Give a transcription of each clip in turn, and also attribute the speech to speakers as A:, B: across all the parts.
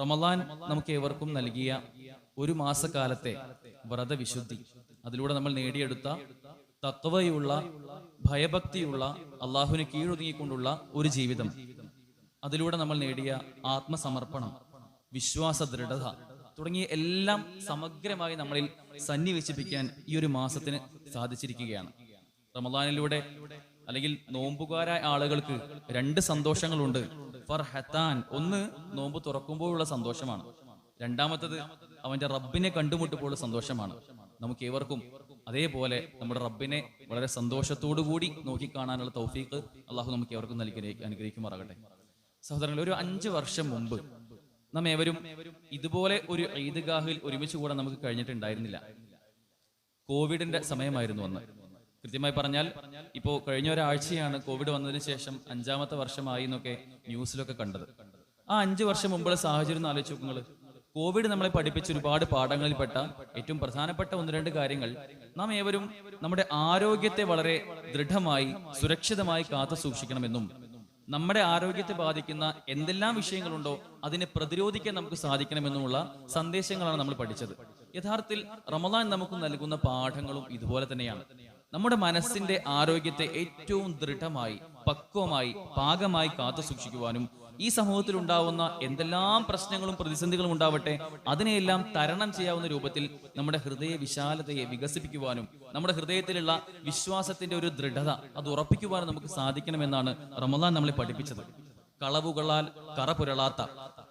A: റമദാൻ നമുക്ക് ഏവർക്കും നൽകിയ ഒരു മാസക്കാലത്തെ വ്രതവിശുദ്ധി അതിലൂടെ നമ്മൾ നേടിയെടുത്ത തത്വയുള്ള ഭയഭക്തിയുള്ള അള്ളാഹുവിന് കീഴൊതുങ്ങിക്കൊണ്ടുള്ള ഒരു ജീവിതം. അതിലൂടെ നമ്മൾ നേടിയ ആത്മസമർപ്പണം വിശ്വാസ ദൃഢത തുടങ്ങിയ എല്ലാം സമഗ്രമായി നമ്മളിൽ സന്നിവേശിപ്പിക്കാൻ ഈ ഒരു മാസത്തിന് സാധിച്ചിരിക്കുകയാണ്. റമദാനിലൂടെ അല്ലെങ്കിൽ നോമ്പുകാരായ ആളുകൾക്ക് രണ്ട് സന്തോഷങ്ങളുണ്ട്. ഫർ ഹത്താൻ ഒന്ന് നോമ്പ് തുറക്കുമ്പോഴുള്ള സന്തോഷമാണ്. രണ്ടാമത്തത് അവന്റെ റബ്ബിനെ കണ്ടുമുട്ടുമ്പോഴുള്ള സന്തോഷമാണ്. നമുക്ക് ഏവർക്കും അതേപോലെ നമ്മുടെ റബ്ബിനെ വളരെ സന്തോഷത്തോടു കൂടി നോക്കിക്കാണാനുള്ള തൗഫീഖ് അള്ളാഹു നമുക്ക് ഏവർക്കും നൽകി അനുഗ്രഹിക്കുമാറാകട്ടെ. സഹോദരങ്ങൾ ഒരു അഞ്ച് വർഷം മുമ്പ് നാം ഏവരും ഇതുപോലെ ഒരു ഈദ്ഗാഹിൽ ഒരുമിച്ച് കൂടാൻ നമുക്ക് കഴിഞ്ഞിട്ടുണ്ടായിരുന്നില്ല. കോവിഡിന്റെ സമയമായിരുന്നു അന്ന്. കൃത്യമായി പറഞ്ഞാൽ ഇപ്പോൾ കഴിഞ്ഞ ഒരാഴ്ചയാണ് കോവിഡ് വന്നതിന് ശേഷം അഞ്ചാമത്തെ വർഷമായി എന്നൊക്കെ ന്യൂസിലൊക്കെ കണ്ടത്. ആ അഞ്ചു വർഷം മുമ്പുള്ള സാഹചര്യം ഒന്ന് ആലോചിച്ച് കോവിഡ് നമ്മളെ പഠിപ്പിച്ച ഒരുപാട് പാഠങ്ങളിൽപ്പെട്ട ഏറ്റവും പ്രധാനപ്പെട്ട ഒന്ന് രണ്ട് കാര്യങ്ങൾ നാം ഏവരും നമ്മുടെ ആരോഗ്യത്തെ വളരെ ദൃഢമായി സുരക്ഷിതമായി കാത്തു സൂക്ഷിക്കണമെന്നും നമ്മുടെ ആരോഗ്യത്തെ ബാധിക്കുന്ന എന്തെല്ലാം വിഷയങ്ങളുണ്ടോ അതിനെ പ്രതിരോധിക്കാൻ നമുക്ക് സാധിക്കണമെന്നുമുള്ള സന്ദേശങ്ങളാണ് നമ്മൾ പഠിച്ചത്. യഥാർത്ഥത്തിൽ റമദാൻ നമുക്ക് നൽകുന്ന പാഠങ്ങളും ഇതുപോലെ തന്നെയാണ്. നമ്മുടെ മനസ്സിന്റെ ആരോഗ്യത്തെ ഏറ്റവും ദൃഢമായി പക്വമായി പാകമായി കാത്തു സൂക്ഷിക്കുവാനും ഈ സമൂഹത്തിൽ ഉണ്ടാവുന്ന എന്തെല്ലാം പ്രശ്നങ്ങളും പ്രതിസന്ധികളും ഉണ്ടാവട്ടെ അതിനെയെല്ലാം തരണം ചെയ്യാവുന്ന രൂപത്തിൽ നമ്മുടെ ഹൃദയ വിശാലതയെ വികസിപ്പിക്കുവാനും നമ്മുടെ ഹൃദയത്തിലുള്ള വിശ്വാസത്തിന്റെ ഒരു ദൃഢത അത് ഉറപ്പിക്കുവാനും നമുക്ക് സാധിക്കണമെന്നാണ് റമദാൻ നമ്മളെ പഠിപ്പിച്ചത്. കളവുകളാൽ കറ പുരളാത്ത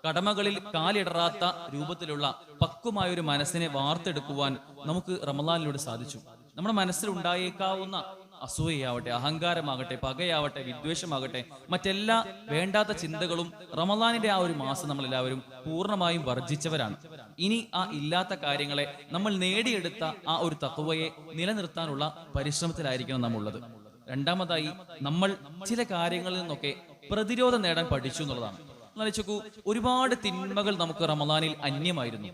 A: കടമകളിൽ കാലിടറാത്ത രൂപത്തിലുള്ള പക്വമായ ഒരു മനസ്സിനെ വാർത്തെടുക്കുവാൻ നമുക്ക് റമദാനിലൂടെ സാധിച്ചു. നമ്മുടെ മനസ്സിൽ ഉണ്ടായേക്കാവുന്ന അസൂയയാവട്ടെ അഹങ്കാരമാകട്ടെ പകയാവട്ടെ വിദ്വേഷമാകട്ടെ മറ്റെല്ലാ വേണ്ടാത്ത ചിന്തകളും റമദാനിന്റെ ആ ഒരു മാസം നമ്മൾ എല്ലാവരും പൂർണമായും വർജിച്ചവരാണ്. ഇനി ആ ഇല്ലാത്ത കാര്യങ്ങളെ നമ്മൾ നേടിയെടുത്ത ആ ഒരു തത്വയെ നിലനിർത്താനുള്ള പരിശ്രമത്തിലായിരിക്കണം നാം ഉള്ളത് രണ്ടാമതായി നമ്മൾ ചില കാര്യങ്ങളിൽ നിന്നൊക്കെ പ്രതിരോധം നേടാൻ പഠിച്ചു എന്നുള്ളതാണ്. ഒരുപാട് തിന്മകൾ നമുക്ക് റമദാനിൽ അന്യമായിരുന്നു.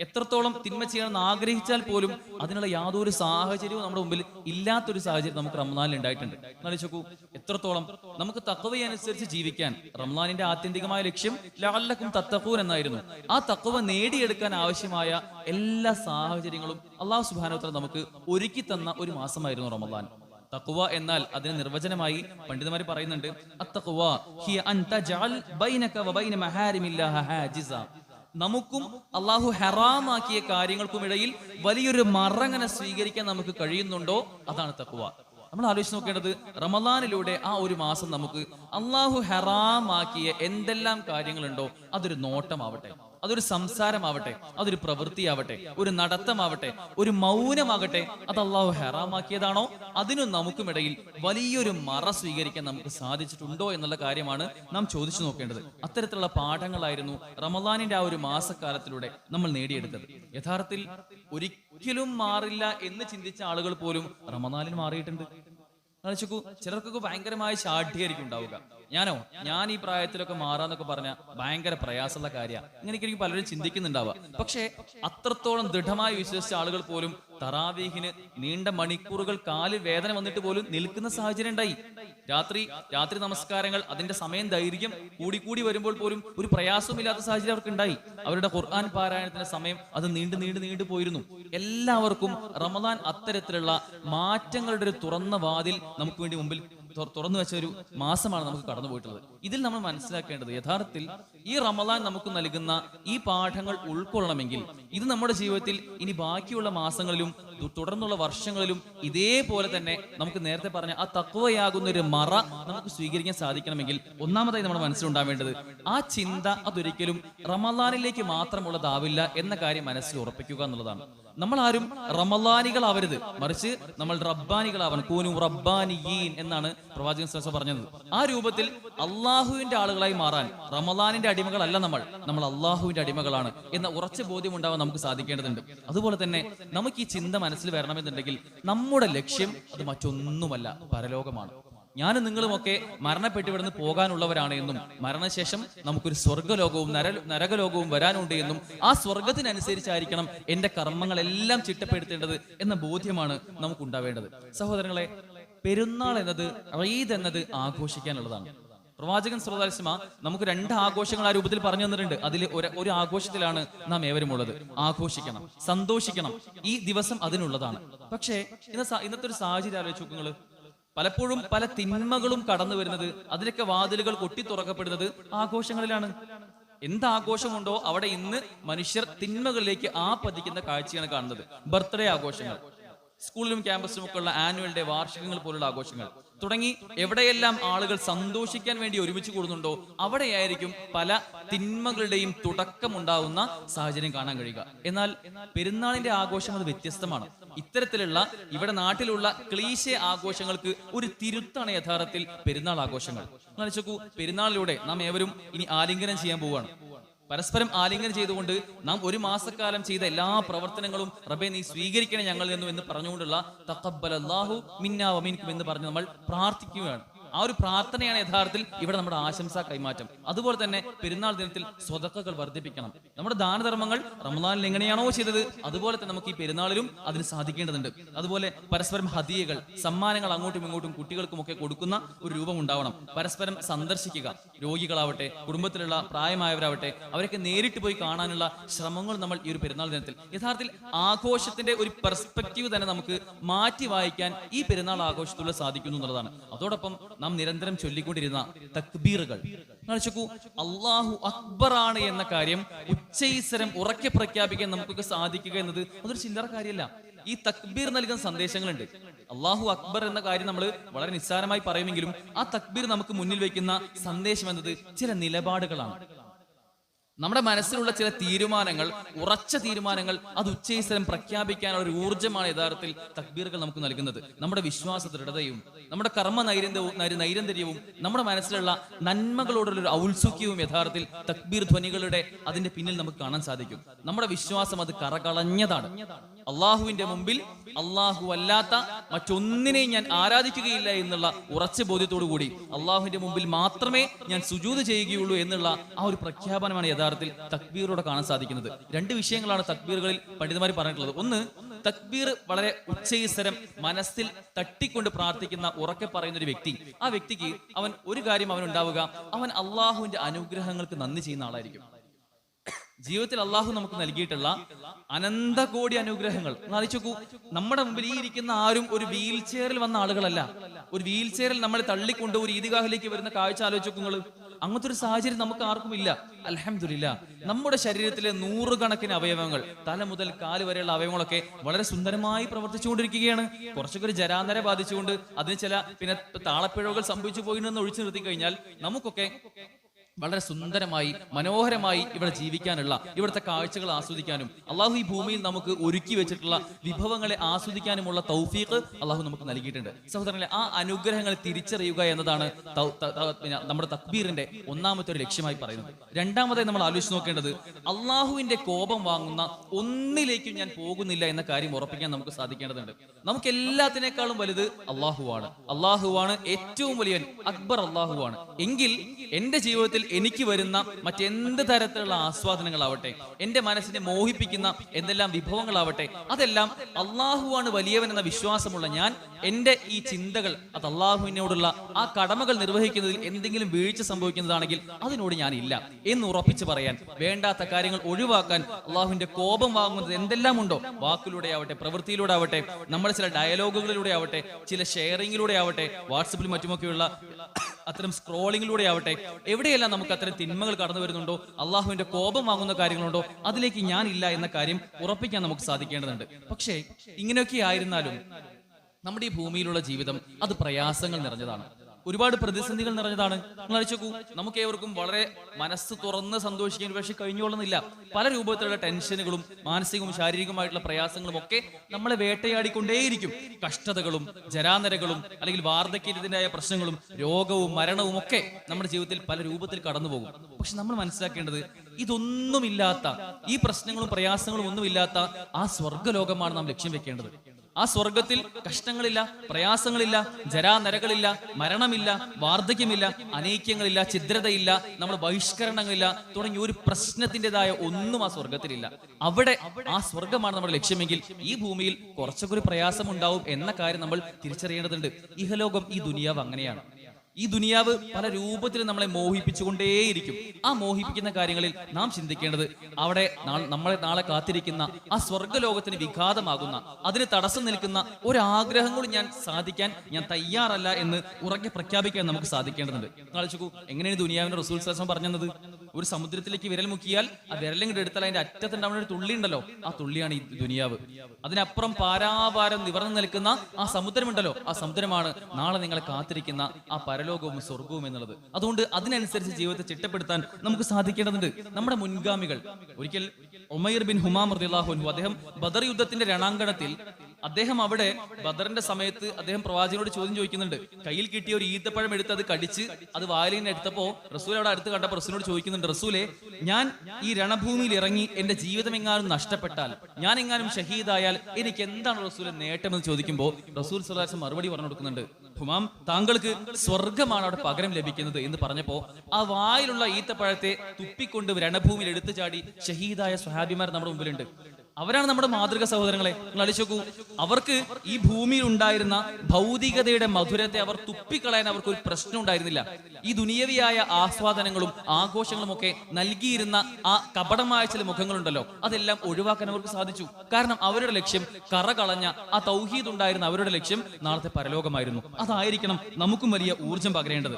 A: എത്രത്തോളം തിന്മ ചെയ്യണമെന്ന് ആഗ്രഹിച്ചാൽ പോലും അതിനുള്ള യാതൊരു സാഹചര്യവും നമ്മുടെ മുമ്പിൽ ഇല്ലാത്തൊരു സാഹചര്യം നമുക്ക് റംലാനിൽ ഉണ്ടായിട്ടുണ്ട്. എന്നാലും ചോക്കൂ എത്രത്തോളം നമുക്ക് തക്കവയനുസരിച്ച് ജീവിക്കാൻ റംലാനിന്റെ ആത്യന്തികമായ ലക്ഷ്യം ലാലക്കും തത്തക്കൂൻ എന്നായിരുന്നു. ആ തക്കവ നേടിയെടുക്കാൻ ആവശ്യമായ എല്ലാ സാഹചര്യങ്ങളും അള്ളാഹു സുബാനോത്ര നമുക്ക് ഒരുക്കി തന്ന ഒരു മാസമായിരുന്നു റമദാൻ. തഖ്വ എന്നാൽ അതിന് നിർവചനമായി പണ്ഡിതന്മാർ പറയുന്നുണ്ട് നമുക്കും അള്ളാഹു ഹറാമാക്കിയ കാര്യങ്ങൾക്കും ഇടയിൽ വലിയൊരു മറങ്ങനെ സ്വീകരിക്കാൻ നമുക്ക് കഴിയുന്നുണ്ടോ? അതാണ് തക്കുവ നമ്മൾ ആലോചിച്ച് നോക്കേണ്ടത് റമദാനിലൂടെ ആ ഒരു മാസം നമുക്ക് അള്ളാഹു ഹറാമാക്കിയ എന്തെല്ലാം കാര്യങ്ങളുണ്ടോ അതൊരു നോട്ടമാവട്ടെ. അതൊരു സംസാരമാവട്ടെ അതൊരു പ്രവൃത്തിയാവട്ടെ ഒരു നടത്തമാവട്ടെ ഒരു മൗനമാകട്ടെ അത് അള്ളാഹു ഹറാമാക്കിയതാണോ? അതിനും നമുക്കുമിടയിൽ വലിയൊരു മറ സ്വീകരിക്കാൻ നമുക്ക് സാധിച്ചിട്ടുണ്ടോ എന്നുള്ള കാര്യമാണ് നാം ചോദിച്ചു നോക്കേണ്ടത്. അത്തരത്തിലുള്ള പാഠങ്ങളായിരുന്നു റമദാനിന്റെ ആ ഒരു മാസക്കാലത്തിലൂടെ നമ്മൾ നേടിയെടുത്തത്. യഥാർത്ഥത്തിൽ ഒരിക്കലും മാറില്ല എന്ന് ചിന്തിച്ച ആളുകൾ പോലും റമദാനിൽ മാറിയിട്ടുണ്ട്. ചിലർക്കൊക്കെ ഭയങ്കരമായ ശാഠ്യായിരിക്കും ഉണ്ടാവുക. ഞാനോ ഞാൻ ഈ പ്രായത്തിലൊക്കെ മാറാന്നൊക്കെ പറഞ്ഞ ഭയങ്കര പ്രയാസമുള്ള കാര്യമാണ് ഇങ്ങനെയൊക്കെ പലരും ചിന്തിക്കുന്നുണ്ടാവുക പക്ഷേ അത്രത്തോളം ദൃഢമായി വിശ്വസിച്ച ആളുകൾ പോലും തറാവീഹിന് നീണ്ട മണിക്കൂറുകൾ കാൽ വേദന വന്നിട്ട് പോലും നിൽക്കുന്ന സാഹചര്യം ഉണ്ടായി. രാത്രി രാത്രി നമസ്കാരങ്ങൾ അതിന്റെ സമയം ദൈർഘ്യം കൂടി കൂടി വരുമ്പോൾ പോലും ഒരു പ്രയാസവുമില്ലാത്ത സാഹചര്യം അവർക്ക് ഉണ്ടായി അവരുടെ ഖുർആൻ പാരായണത്തിന്റെ സമയം അത് നീണ്ടു നീണ്ടു നീണ്ടു പോയിരുന്നു. എല്ലാവർക്കും റമദാൻ അത്തരത്തിലുള്ള മാറ്റങ്ങളുടെ ഒരു തുറന്ന വാതിൽ നമുക്ക് വേണ്ടി മുമ്പിൽ തുറന്നു വെച്ച ഒരു മാസമാണ് നമുക്ക് കടന്നു പോയിട്ടുള്ളത് ഇതിൽ നമ്മൾ മനസ്സിലാക്കേണ്ടത് യഥാർത്ഥത്തിൽ ഈ റമദാൻ നമുക്ക് നൽകുന്ന ഈ പാഠങ്ങൾ ഉൾക്കൊള്ളണമെങ്കിൽ ഇത് നമ്മുടെ ജീവിതത്തിൽ ഇനി ബാക്കിയുള്ള മാസങ്ങളിലും തുടർന്നുള്ള വർഷങ്ങളിലും ഇതേപോലെ തന്നെ നമുക്ക് നേരത്തെ പറഞ്ഞ ആ തക്കവയാകുന്ന ഒരു മറ നമുക്ക് സ്വീകരിക്കാൻ സാധിക്കണമെങ്കിൽ ഒന്നാമതായി നമ്മുടെ മനസ്സിലുണ്ടാവേണ്ടത് ആ ചിന്ത അതൊരിക്കലും റമദാനിലേക്ക് മാത്രമുള്ളതാവില്ല എന്ന കാര്യം മനസ്സിൽ ഉറപ്പിക്കുക എന്നുള്ളതാണ്. നമ്മൾ ആരും റമദാനികളാവരുത്. മറിച്ച് നമ്മൾ റബ്ബാനികളാവണം. കൂനു റബ്ബാനിയീൻ എന്നാണ് പ്രവാചകൻ ശ്രേഷ്ഠ പറഞ്ഞത്. ആ രൂപത്തിൽ അള്ളാഹുവിന്റെ ആളുകളായി മാറാൻ റമദാനിന്റെ അടിമകളല്ല നമ്മൾ. നമ്മൾ അള്ളാഹുവിന്റെ അടിമകളാണ് എന്ന ഉറച്ച ബോധ്യം ഉണ്ടാവാൻ നമുക്ക് സാധിക്കേണ്ടതുണ്ട്. അതുപോലെ തന്നെ നമുക്ക് ഈ ചിന്ത മനസ്സിൽ വരണമെന്നുണ്ടെങ്കിൽ നമ്മുടെ ലക്ഷ്യം അത് മറ്റൊന്നുമല്ല പരലോകമാണ്. ഞാനും നിങ്ങളുമൊക്കെ മരണപ്പെട്ട് ഇവിടുന്ന് പോകാനുള്ളവരാണ് എന്നും മരണശേഷം നമുക്കൊരു സ്വർഗലോകവും നര നരകലോകവും വരാനുണ്ട് എന്നും ആ സ്വർഗത്തിനനുസരിച്ചായിരിക്കണം എന്റെ കർമ്മങ്ങളെല്ലാം ചിട്ടപ്പെടുത്തേണ്ടത് എന്ന ബോധ്യമാണ് നമുക്കുണ്ടാവേണ്ടത്. സഹോദരങ്ങളെ പെരുന്നാൾ എന്നത് ഈദ് എന്നത് ആഘോഷിക്കാനുള്ളതാണ്. പ്രവാചകൻ സ്രോതാലിസ്മ നമുക്ക് രണ്ട് ആഘോഷങ്ങൾ ആ രൂപത്തിൽ പറഞ്ഞു തന്നിട്ടുണ്ട്. അതിൽ ഒരു ആഘോഷത്തിലാണ് നാം ഏവരും ഉള്ളത് ആഘോഷിക്കണം സന്തോഷിക്കണം. ഈ ദിവസം അതിനുള്ളതാണ്. പക്ഷേ ഇന്ന് ഇന്നത്തെ ഒരു സാഹചര്യം ആലോചിച്ച് നിങ്ങൾ പലപ്പോഴും പല തിന്മകളും കടന്നു വരുന്നത് അതിലൊക്കെ വാതിലുകൾ കൊട്ടി തുറക്കപ്പെടുന്നത് ആഘോഷങ്ങളിലാണ്. എന്ത് ആഘോഷമുണ്ടോ അവിടെ ഇന്ന് മനുഷ്യർ തിന്മകളിലേക്ക് ആ പതിക്കുന്ന കാഴ്ചയാണ് കാണുന്നത്. ബർത്ത്ഡേ ആഘോഷങ്ങൾ. സ്കൂളിലും ക്യാമ്പസിലും ഒക്കെ ഉള്ള ആനുവൽ ഡേ വാർഷികങ്ങൾ പോലുള്ള ആഘോഷങ്ങൾ. തുടങ്ങി എവിടെയെല്ലാം ആളുകൾ സന്തോഷിക്കാൻ വേണ്ടി ഒരുമിച്ച് കൂടുന്നുണ്ടോ അവിടെയായിരിക്കും പല തിന്മകളുടെയും തുടക്കമുണ്ടാവുന്ന സാഹചര്യം കാണാൻ കഴിയുക. എന്നാൽ പെരുന്നാളിന്റെ ആഘോഷം അത് വ്യത്യസ്തമാണ്. ഇത്തരത്തിലുള്ള ഇവിടെ നാട്ടിലുള്ള ക്ലീശ ആഘോഷങ്ങൾക്ക് ഒരു തിരുത്താണ് യഥാർത്ഥത്തിൽ പെരുന്നാൾ ആഘോഷങ്ങൾ. നോക്കൂ പെരുന്നാളിലൂടെ നാം ഏവരും ഇനി ആലിംഗനം ചെയ്യാൻ പോവുകയാണ്. പരസ്പരം ആലിംഗനം ചെയ്തുകൊണ്ട് നാം ഒരു മാസക്കാലം ചെയ്ത എല്ലാ പ്രവർത്തനങ്ങളും റബ്ബെ നീ സ്വീകരിക്കണേ ഞങ്ങളിൽ നിന്നും എന്ന് പറഞ്ഞുകൊണ്ടുള്ള തക്കബൽ അള്ളാഹു മിന്നാ മിൻകും എന്ന് പറഞ്ഞ് നമ്മൾ പ്രാർത്ഥിക്കുകയാണ്. ആ ഒരു പ്രാർത്ഥനയാണ് യഥാർത്ഥത്തിൽ ഇവിടെ നമ്മുടെ ആശംസ കൈമാറ്റം. അതുപോലെ തന്നെ പെരുന്നാൾ ദിനത്തിൽ സ്വതക്കകൾ വർദ്ധിപ്പിക്കണം. നമ്മുടെ ദാനധർമ്മങ്ങൾ റമദാനിൽ എങ്ങനെയാണോ ചെയ്തത് അതുപോലെ തന്നെ നമുക്ക് ഈ പെരുന്നാളിലും അതിന് സാധിക്കേണ്ടതുണ്ട്. അതുപോലെ പരസ്പരം ഹദിയകൾ സമ്മാനങ്ങൾ അങ്ങോട്ടും ഇങ്ങോട്ടും കുട്ടികൾക്കും ഒക്കെ കൊടുക്കുന്ന ഒരു രൂപം ഉണ്ടാവണം. പരസ്പരം സന്ദർശിക്കുക. രോഗികളാവട്ടെ കുടുംബത്തിലുള്ള പ്രായമായവരാവട്ടെ അവരൊക്കെ നേരിട്ട് പോയി കാണാനുള്ള ശ്രമങ്ങൾ നമ്മൾ ഈ ഒരു പെരുന്നാൾ ദിനത്തിൽ. യഥാർത്ഥത്തിൽ ആഘോഷത്തിന്റെ ഒരു പെർസ്പെക്റ്റീവ് തന്നെ നമുക്ക് മാറ്റി വായിക്കാൻ ഈ പെരുന്നാൾ ആഘോഷത്തിലൂടെ സാധിക്കുന്നു എന്നുള്ളതാണ്. അതോടൊപ്പം നാം നിരന്തരം ചൊല്ലിക്കൊണ്ടിരുന്ന തക്ബീറുകൾ. അള്ളാഹു അക്ബർ ആണ് എന്ന കാര്യം ഉച്ചൈസരം ഉറക്കെ പ്രഖ്യാപിക്കാൻ നമുക്കൊക്കെ സാധിക്കുക എന്നത് അതൊരു ചില്ലറ കാര്യമല്ല. ഈ തക്ബീർ നൽകുന്ന സന്ദേശങ്ങളുണ്ട്. അള്ളാഹു അക്ബർ എന്ന കാര്യം നമ്മൾ വളരെ നിസ്സാരമായി പറയുമെങ്കിലും ആ തക്ബീർ നമുക്ക് മുന്നിൽ വയ്ക്കുന്ന സന്ദേശം എന്നത് ചില നിലപാടുകളാണ്. നമ്മുടെ മനസ്സിലുള്ള ചില തീരുമാനങ്ങൾ ഉറച്ച തീരുമാനങ്ങൾ അത് ഉച്ചയിസരം പ്രഖ്യാപിക്കാനുള്ള ഒരു ഊർജമാണ് യഥാർത്ഥത്തിൽ തക്ബീറുകൾ നമുക്ക് നൽകുന്നത്. നമ്മുടെ വിശ്വാസ ദൃഢതയും നമ്മുടെ കർമ്മ നൈരന്തവും നൈരന്തര്യവും നമ്മുടെ മനസ്സിലുള്ള നന്മകളോടുള്ള ഒരു ഔത്സുഖ്യവും യഥാർത്ഥത്തിൽ തക്ബീർ ധ്വനികളുടെ അതിന്റെ പിന്നിൽ നമുക്ക് കാണാൻ സാധിക്കും. നമ്മുടെ വിശ്വാസം അത് കറകളഞ്ഞതാണ് അള്ളാഹുവിന്റെ മുമ്പിൽ അള്ളാഹു അല്ലാത്ത മറ്റൊന്നിനെയും ഞാൻ ആരാധിക്കുകയില്ല എന്നുള്ള ഉറച്ച ബോധ്യത്തോടു കൂടി അള്ളാഹുവിന്റെ മുമ്പിൽ മാത്രമേ ഞാൻ സുജൂത് ചെയ്യുകയുള്ളൂ എന്നുള്ള ആ ഒരു പ്രഖ്യാപനമാണ് യഥാർത്ഥത്തിൽ തക്ബീറോടെ കാണാൻ സാധിക്കുന്നത്. രണ്ട് വിഷയങ്ങളാണ് തക്ബീറുകളിൽ പണ്ഡിതന്മാർ പറഞ്ഞിട്ടുള്ളത്. ഒന്ന് തക്ബീർ വളരെ ഉച്ചയിസരം മനസ്സിൽ തട്ടിക്കൊണ്ട് പ്രാർത്ഥിക്കുന്ന ഉറക്കെ പറയുന്ന ഒരു വ്യക്തി. ആ വ്യക്തിക്ക് അവൻ ഒരു കാര്യം അവൻ ഉണ്ടാവുക അവൻ അള്ളാഹുവിന്റെ അനുഗ്രഹങ്ങൾക്ക് നന്ദി ചെയ്യുന്ന ആളായിരിക്കും. ജീവിതത്തിൽ അള്ളാഹു നമുക്ക് നൽകിയിട്ടുള്ള അനന്ത കോടി അനുഗ്രഹങ്ങൾ. ആലോചിച്ച് നമ്മുടെ മുമ്പിൽ ഈ ഇരിക്കുന്ന ആരും ഒരു വീൽ ചെയറിൽ വന്ന ആളുകളല്ല. ഒരു വീൽ ചെയറിൽ നമ്മളെ തള്ളിക്കൊണ്ട് ഒരു ഈദ്ഗാഹിലേക്ക് വരുന്ന കാഴ്ച ആലോചിക്കുങ്ങൾ അങ്ങനത്തെ ഒരു സാഹചര്യം നമുക്ക് ആർക്കും ഇല്ല. അലഹമില്ല നമ്മുടെ ശരീരത്തിലെ നൂറുകണക്കിന് അവയവങ്ങൾ തല മുതൽ കാൽ വരെയുള്ള അവയവങ്ങളൊക്കെ വളരെ സുന്ദരമായി പ്രവർത്തിച്ചുകൊണ്ടിരിക്കുകയാണ്. കുറച്ചൊക്കെ ഒരു ജരാന്തര ബാധിച്ചുകൊണ്ട് അതിന് ചില പിന്നെ താളപ്പിഴവുകൾ സംഭവിച്ചു പോയിട്ടെന്ന് ഒഴിച്ചു നിർത്തി കഴിഞ്ഞാൽ നമുക്കൊക്കെ വളരെ സുന്ദരമായി മനോഹരമായി ഇവിടെ ജീവിക്കാനുള്ള ഇവിടുത്തെ കാഴ്ചകൾ ആസ്വദിക്കാനും അള്ളാഹു ഈ ഭൂമിയിൽ നമുക്ക് ഒരുക്കി വെച്ചിട്ടുള്ള വിഭവങ്ങളെ ആസ്വദിക്കാനുമുള്ള തൗഫീഖ് അള്ളാഹു നമുക്ക് നൽകിയിട്ടുണ്ട്. സഹോദരങ്ങളെ ആ അനുഗ്രഹങ്ങൾ തിരിച്ചറിയുക എന്നതാണ് നമ്മുടെ തക്ബീറിന്റെ ഒന്നാമത്തെ ഒരു ലക്ഷ്യമായി പറയുന്നത്. രണ്ടാമതായി നമ്മൾ ആലോചിച്ച് നോക്കേണ്ടത് അള്ളാഹുവിന്റെ കോപം വാങ്ങുന്ന ഒന്നിലേക്കും ഞാൻ പോകുന്നില്ല എന്ന കാര്യം ഉറപ്പിക്കാൻ നമുക്ക് സാധിക്കേണ്ടതുണ്ട്. നമുക്ക് എല്ലാത്തിനേക്കാളും വലുത് അള്ളാഹുവാണ്. അള്ളാഹുവാണ് ഏറ്റവും വലിയവൻ. അക്ബർ അള്ളാഹുവാണ്. എങ്കിൽ എന്റെ ജീവിതത്തിൽ എനിക്ക് വരുന്ന മറ്റെന്ത് തരത്തിലുള്ള ആസ്വാദനങ്ങളാവട്ടെ എന്റെ മനസ്സിനെ മോഹിപ്പിക്കുന്ന എന്തെല്ലാം വിഭവങ്ങളാവട്ടെ അതെല്ലാം അള്ളാഹുവാണ് വലിയവൻ എന്ന വിശ്വാസമുള്ള ഞാൻ എന്റെ ഈ ചിന്തകൾ അത് അള്ളാഹുവിനോടുള്ള ആ കടമകൾ നിർവഹിക്കുന്നതിൽ എന്തെങ്കിലും വീഴ്ച സംഭവിക്കുന്നതാണെങ്കിൽ അതിനോട് ഞാൻ ഇല്ല എന്ന് ഉറപ്പിച്ച് പറയാൻ വേണ്ടാത്ത കാര്യങ്ങൾ ഒഴിവാക്കാൻ അള്ളാഹുവിന്റെ കോപം വാങ്ങുന്നത് എന്തെല്ലാം ഉണ്ടോ വാക്കിലൂടെ ആവട്ടെ പ്രവൃത്തിയിലൂടെ ആവട്ടെ നമ്മുടെ ചില ഡയലോഗുകളിലൂടെ ആവട്ടെ ചില ഷെയറിങ്ങിലൂടെ ആവട്ടെ വാട്സപ്പിലും മറ്റുമൊക്കെയുള്ള അത്തരം സ്ക്രോളിങ്ങിലൂടെ ആവട്ടെ എവിടെയെല്ലാം നമുക്ക് അത്തരം തിന്മകൾ കടന്നു വരുന്നുണ്ടോ? അള്ളാഹുവിന്റെ കോപം വാങ്ങുന്ന കാര്യങ്ങളുണ്ടോ? അതിലേക്ക് ഞാൻ ഇല്ല എന്ന കാര്യം ഉറപ്പിക്കാൻ നമുക്ക് സാധിക്കേണ്ടതുണ്ട്. പക്ഷേ ഇങ്ങനെയൊക്കെ ആയിരുന്നാലും നമ്മുടെ ഈ ഭൂമിയിലുള്ള ജീവിതം അത് പ്രയാസങ്ങൾ നിറഞ്ഞതാണ്. ഒരുപാട് പ്രതിസന്ധികൾ നിറഞ്ഞതാണ്. നിങ്ങൾ അയച്ചു നോക്കൂ നമുക്ക് ഏവർക്കും വളരെ മനസ്സ് തുറന്ന് സന്തോഷിക്കാൻ പക്ഷെ കഴിഞ്ഞുകൊള്ളുന്നില്ല. പല രൂപത്തിലുള്ള ടെൻഷനുകളും മാനസികവും ശാരീരികമായിട്ടുള്ള പ്രയാസങ്ങളും ഒക്കെ നമ്മളെ വേട്ടയാടിക്കൊണ്ടേയിരിക്കും. കഷ്ടതകളും ജരാനരകളും അല്ലെങ്കിൽ വാർദ്ധക്യത്തിന്റെതായ പ്രശ്നങ്ങളും രോഗവും മരണവും ഒക്കെ നമ്മുടെ ജീവിതത്തിൽ പല രൂപത്തിൽ കടന്നു പോകും പക്ഷെ നമ്മൾ മനസ്സിലാക്കേണ്ടത് ഇതൊന്നുമില്ലാത്ത ഈ പ്രശ്നങ്ങളും പ്രയാസങ്ങളും ഒന്നുമില്ലാത്ത ആ സ്വർഗലോകമാണ് നാം ലക്ഷ്യം വെക്കേണ്ടത്. ആ സ്വർഗത്തിൽ കഷ്ടങ്ങളില്ല പ്രയാസങ്ങളില്ല ജരാനരകളില്ല മരണമില്ല വാർദ്ധക്യമില്ല അനൈക്യങ്ങളില്ല ഛിദ്രതയില്ല നമ്മൾ ബഹിഷ്കരണങ്ങളില്ല തുടങ്ങി ഒരു പ്രശ്നത്തിന്റെതായ ഒന്നും ആ സ്വർഗത്തിലില്ല. അവിടെ ആ സ്വർഗമാണ് നമ്മുടെ ലക്ഷ്യമെങ്കിൽ ഈ ഭൂമിയിൽ കുറച്ചൊക്കെ ഒരു പ്രയാസം ഉണ്ടാവും എന്ന കാര്യം നമ്മൾ തിരിച്ചറിയേണ്ടതുണ്ട്. ഇഹലോകം ഈ ദുനിയാവ് അങ്ങനെയാണ്. ഈ ദുനിയാവ് പല രൂപത്തിൽ നമ്മളെ മോഹിപ്പിച്ചുകൊണ്ടേയിരിക്കും. ആ മോഹിപ്പിക്കുന്ന കാര്യങ്ങളിൽ നാം ചിന്തിക്കേണ്ടത് അവിടെ നമ്മളെ നാളെ കാത്തിരിക്കുന്ന ആ സ്വർഗലോകത്തിന് വിഘാതമാകുന്ന അതിന് തടസ്സം നിൽക്കുന്ന ഒരാഗ്രഹം കൂടി ഞാൻ സാധിക്കാൻ ഞാൻ തയ്യാറല്ല എന്ന് ഉറക്കെ പ്രഖ്യാപിക്കാൻ നമുക്ക് സാധിക്കേണ്ടതുണ്ട്. കാണിച്ചു എങ്ങനെയാണ് ദുനിയാവിന്റെ റസൂൽ സാസം പറഞ്ഞത്? ഒരു സമുദ്രത്തിലേക്ക് വിരൽ മുക്കിയാൽ ആ വിരലിങ്ങോട്ട് എടുത്താൽ അതിന്റെ അറ്റത്തുണ്ടാവുന്ന ഒരു തുള്ളി ഉണ്ടല്ലോ. ആ തുള്ളിയാണ് ഈ ദുനിയാവ്. അതിനപ്പുറം പാരാപാരം നിവർന്നു നിൽക്കുന്ന ആ സമുദ്രമുണ്ടല്ലോ. ആ സമുദ്രമാണ് നാളെ നിങ്ങളെ കാത്തിരിക്കുന്ന ആ പരലോകവും സ്വർഗവും എന്നുള്ളത്. അതുകൊണ്ട് അതിനനുസരിച്ച് ജീവിതത്തെ ചിട്ടപ്പെടുത്താൻ നമുക്ക് സാധിക്കേണ്ടതുണ്ട്. നമ്മുടെ മുൻഗാമികൾ. ഒരിക്കൽ ഒമയർ ബിൻ ഹുമാ റളിയല്ലാഹു അദ്ദേഹം ബദർ യുദ്ധത്തിന്റെ രണാങ്കണത്തിൽ അദ്ദേഹം അവിടെ ബദറിന്റെ സമയത്ത് അദ്ദേഹം പ്രവാചകനോട് ചോദ്യം ചോദിക്കുന്നുണ്ട്. കയ്യിൽ കിട്ടിയ ഒരു ഈത്തപ്പഴം എടുത്ത് അത് കടിച്ച് അത് വായിലിനെ എടുത്തപ്പോ റസൂൽ അവിടെ അടുത്ത് കണ്ട റസൂലിനോട് ചോദിക്കുന്നുണ്ട് റസൂലെ ഞാൻ ഈ രണഭൂമിയിൽ ഇറങ്ങി എന്റെ ജീവിതം എങ്ങാനും നഷ്ടപ്പെട്ടാൽ ഞാൻ എങ്ങാനും ഷഹീദായാൽ എനിക്ക് എന്താണ് റസൂലെ നേട്ടമെന്ന് ചോദിക്കുമ്പോൾ റസൂൽ സുലാസം മറുപടി പറഞ്ഞു കൊടുക്കുന്നുണ്ട് ഹുമാം താങ്കൾക്ക് സ്വർഗമാണ് അവിടെ പകരം ലഭിക്കുന്നത് എന്ന് പറഞ്ഞപ്പോ ആ വായിലുള്ള ഈത്തപ്പഴത്തെ തുപ്പിക്കൊണ്ട് രണഭൂമിയിൽ എടുത്തു ചാടി ഷഹീദായ സ്വഹാബിമാർ നമ്മുടെ മുമ്പിലുണ്ട്. അവരാണ് നമ്മുടെ മാതൃക സഹോദരങ്ങളെ. നിങ്ങൾ അടിച്ചു അവർക്ക് ഈ ഭൂമിയിൽ ഉണ്ടായിരുന്ന ഭൗതികതയുടെ മധുരത്തെ അവർ തുപ്പിക്കളയാൻ അവർക്ക് ഒരു പ്രശ്നം ഉണ്ടായിരുന്നില്ല. ഈ ദുനിയവിയായ ആസ്വാദനങ്ങളും ആഘോഷങ്ങളും ഒക്കെ നൽകിയിരുന്ന ആ കപടമായ ചില മുഖങ്ങളുണ്ടല്ലോ. അതെല്ലാം ഒഴിവാക്കാൻ അവർക്ക് സാധിച്ചു. കാരണം അവരുടെ ലക്ഷ്യം കറ കളഞ്ഞ ആ തൗഹീദ് ഉണ്ടായിരുന്ന അവരുടെ ലക്ഷ്യം നാളത്തെ പരലോകമായിരുന്നു. അതായിരിക്കണം നമുക്കും വലിയ ഊർജം പകരേണ്ടത്.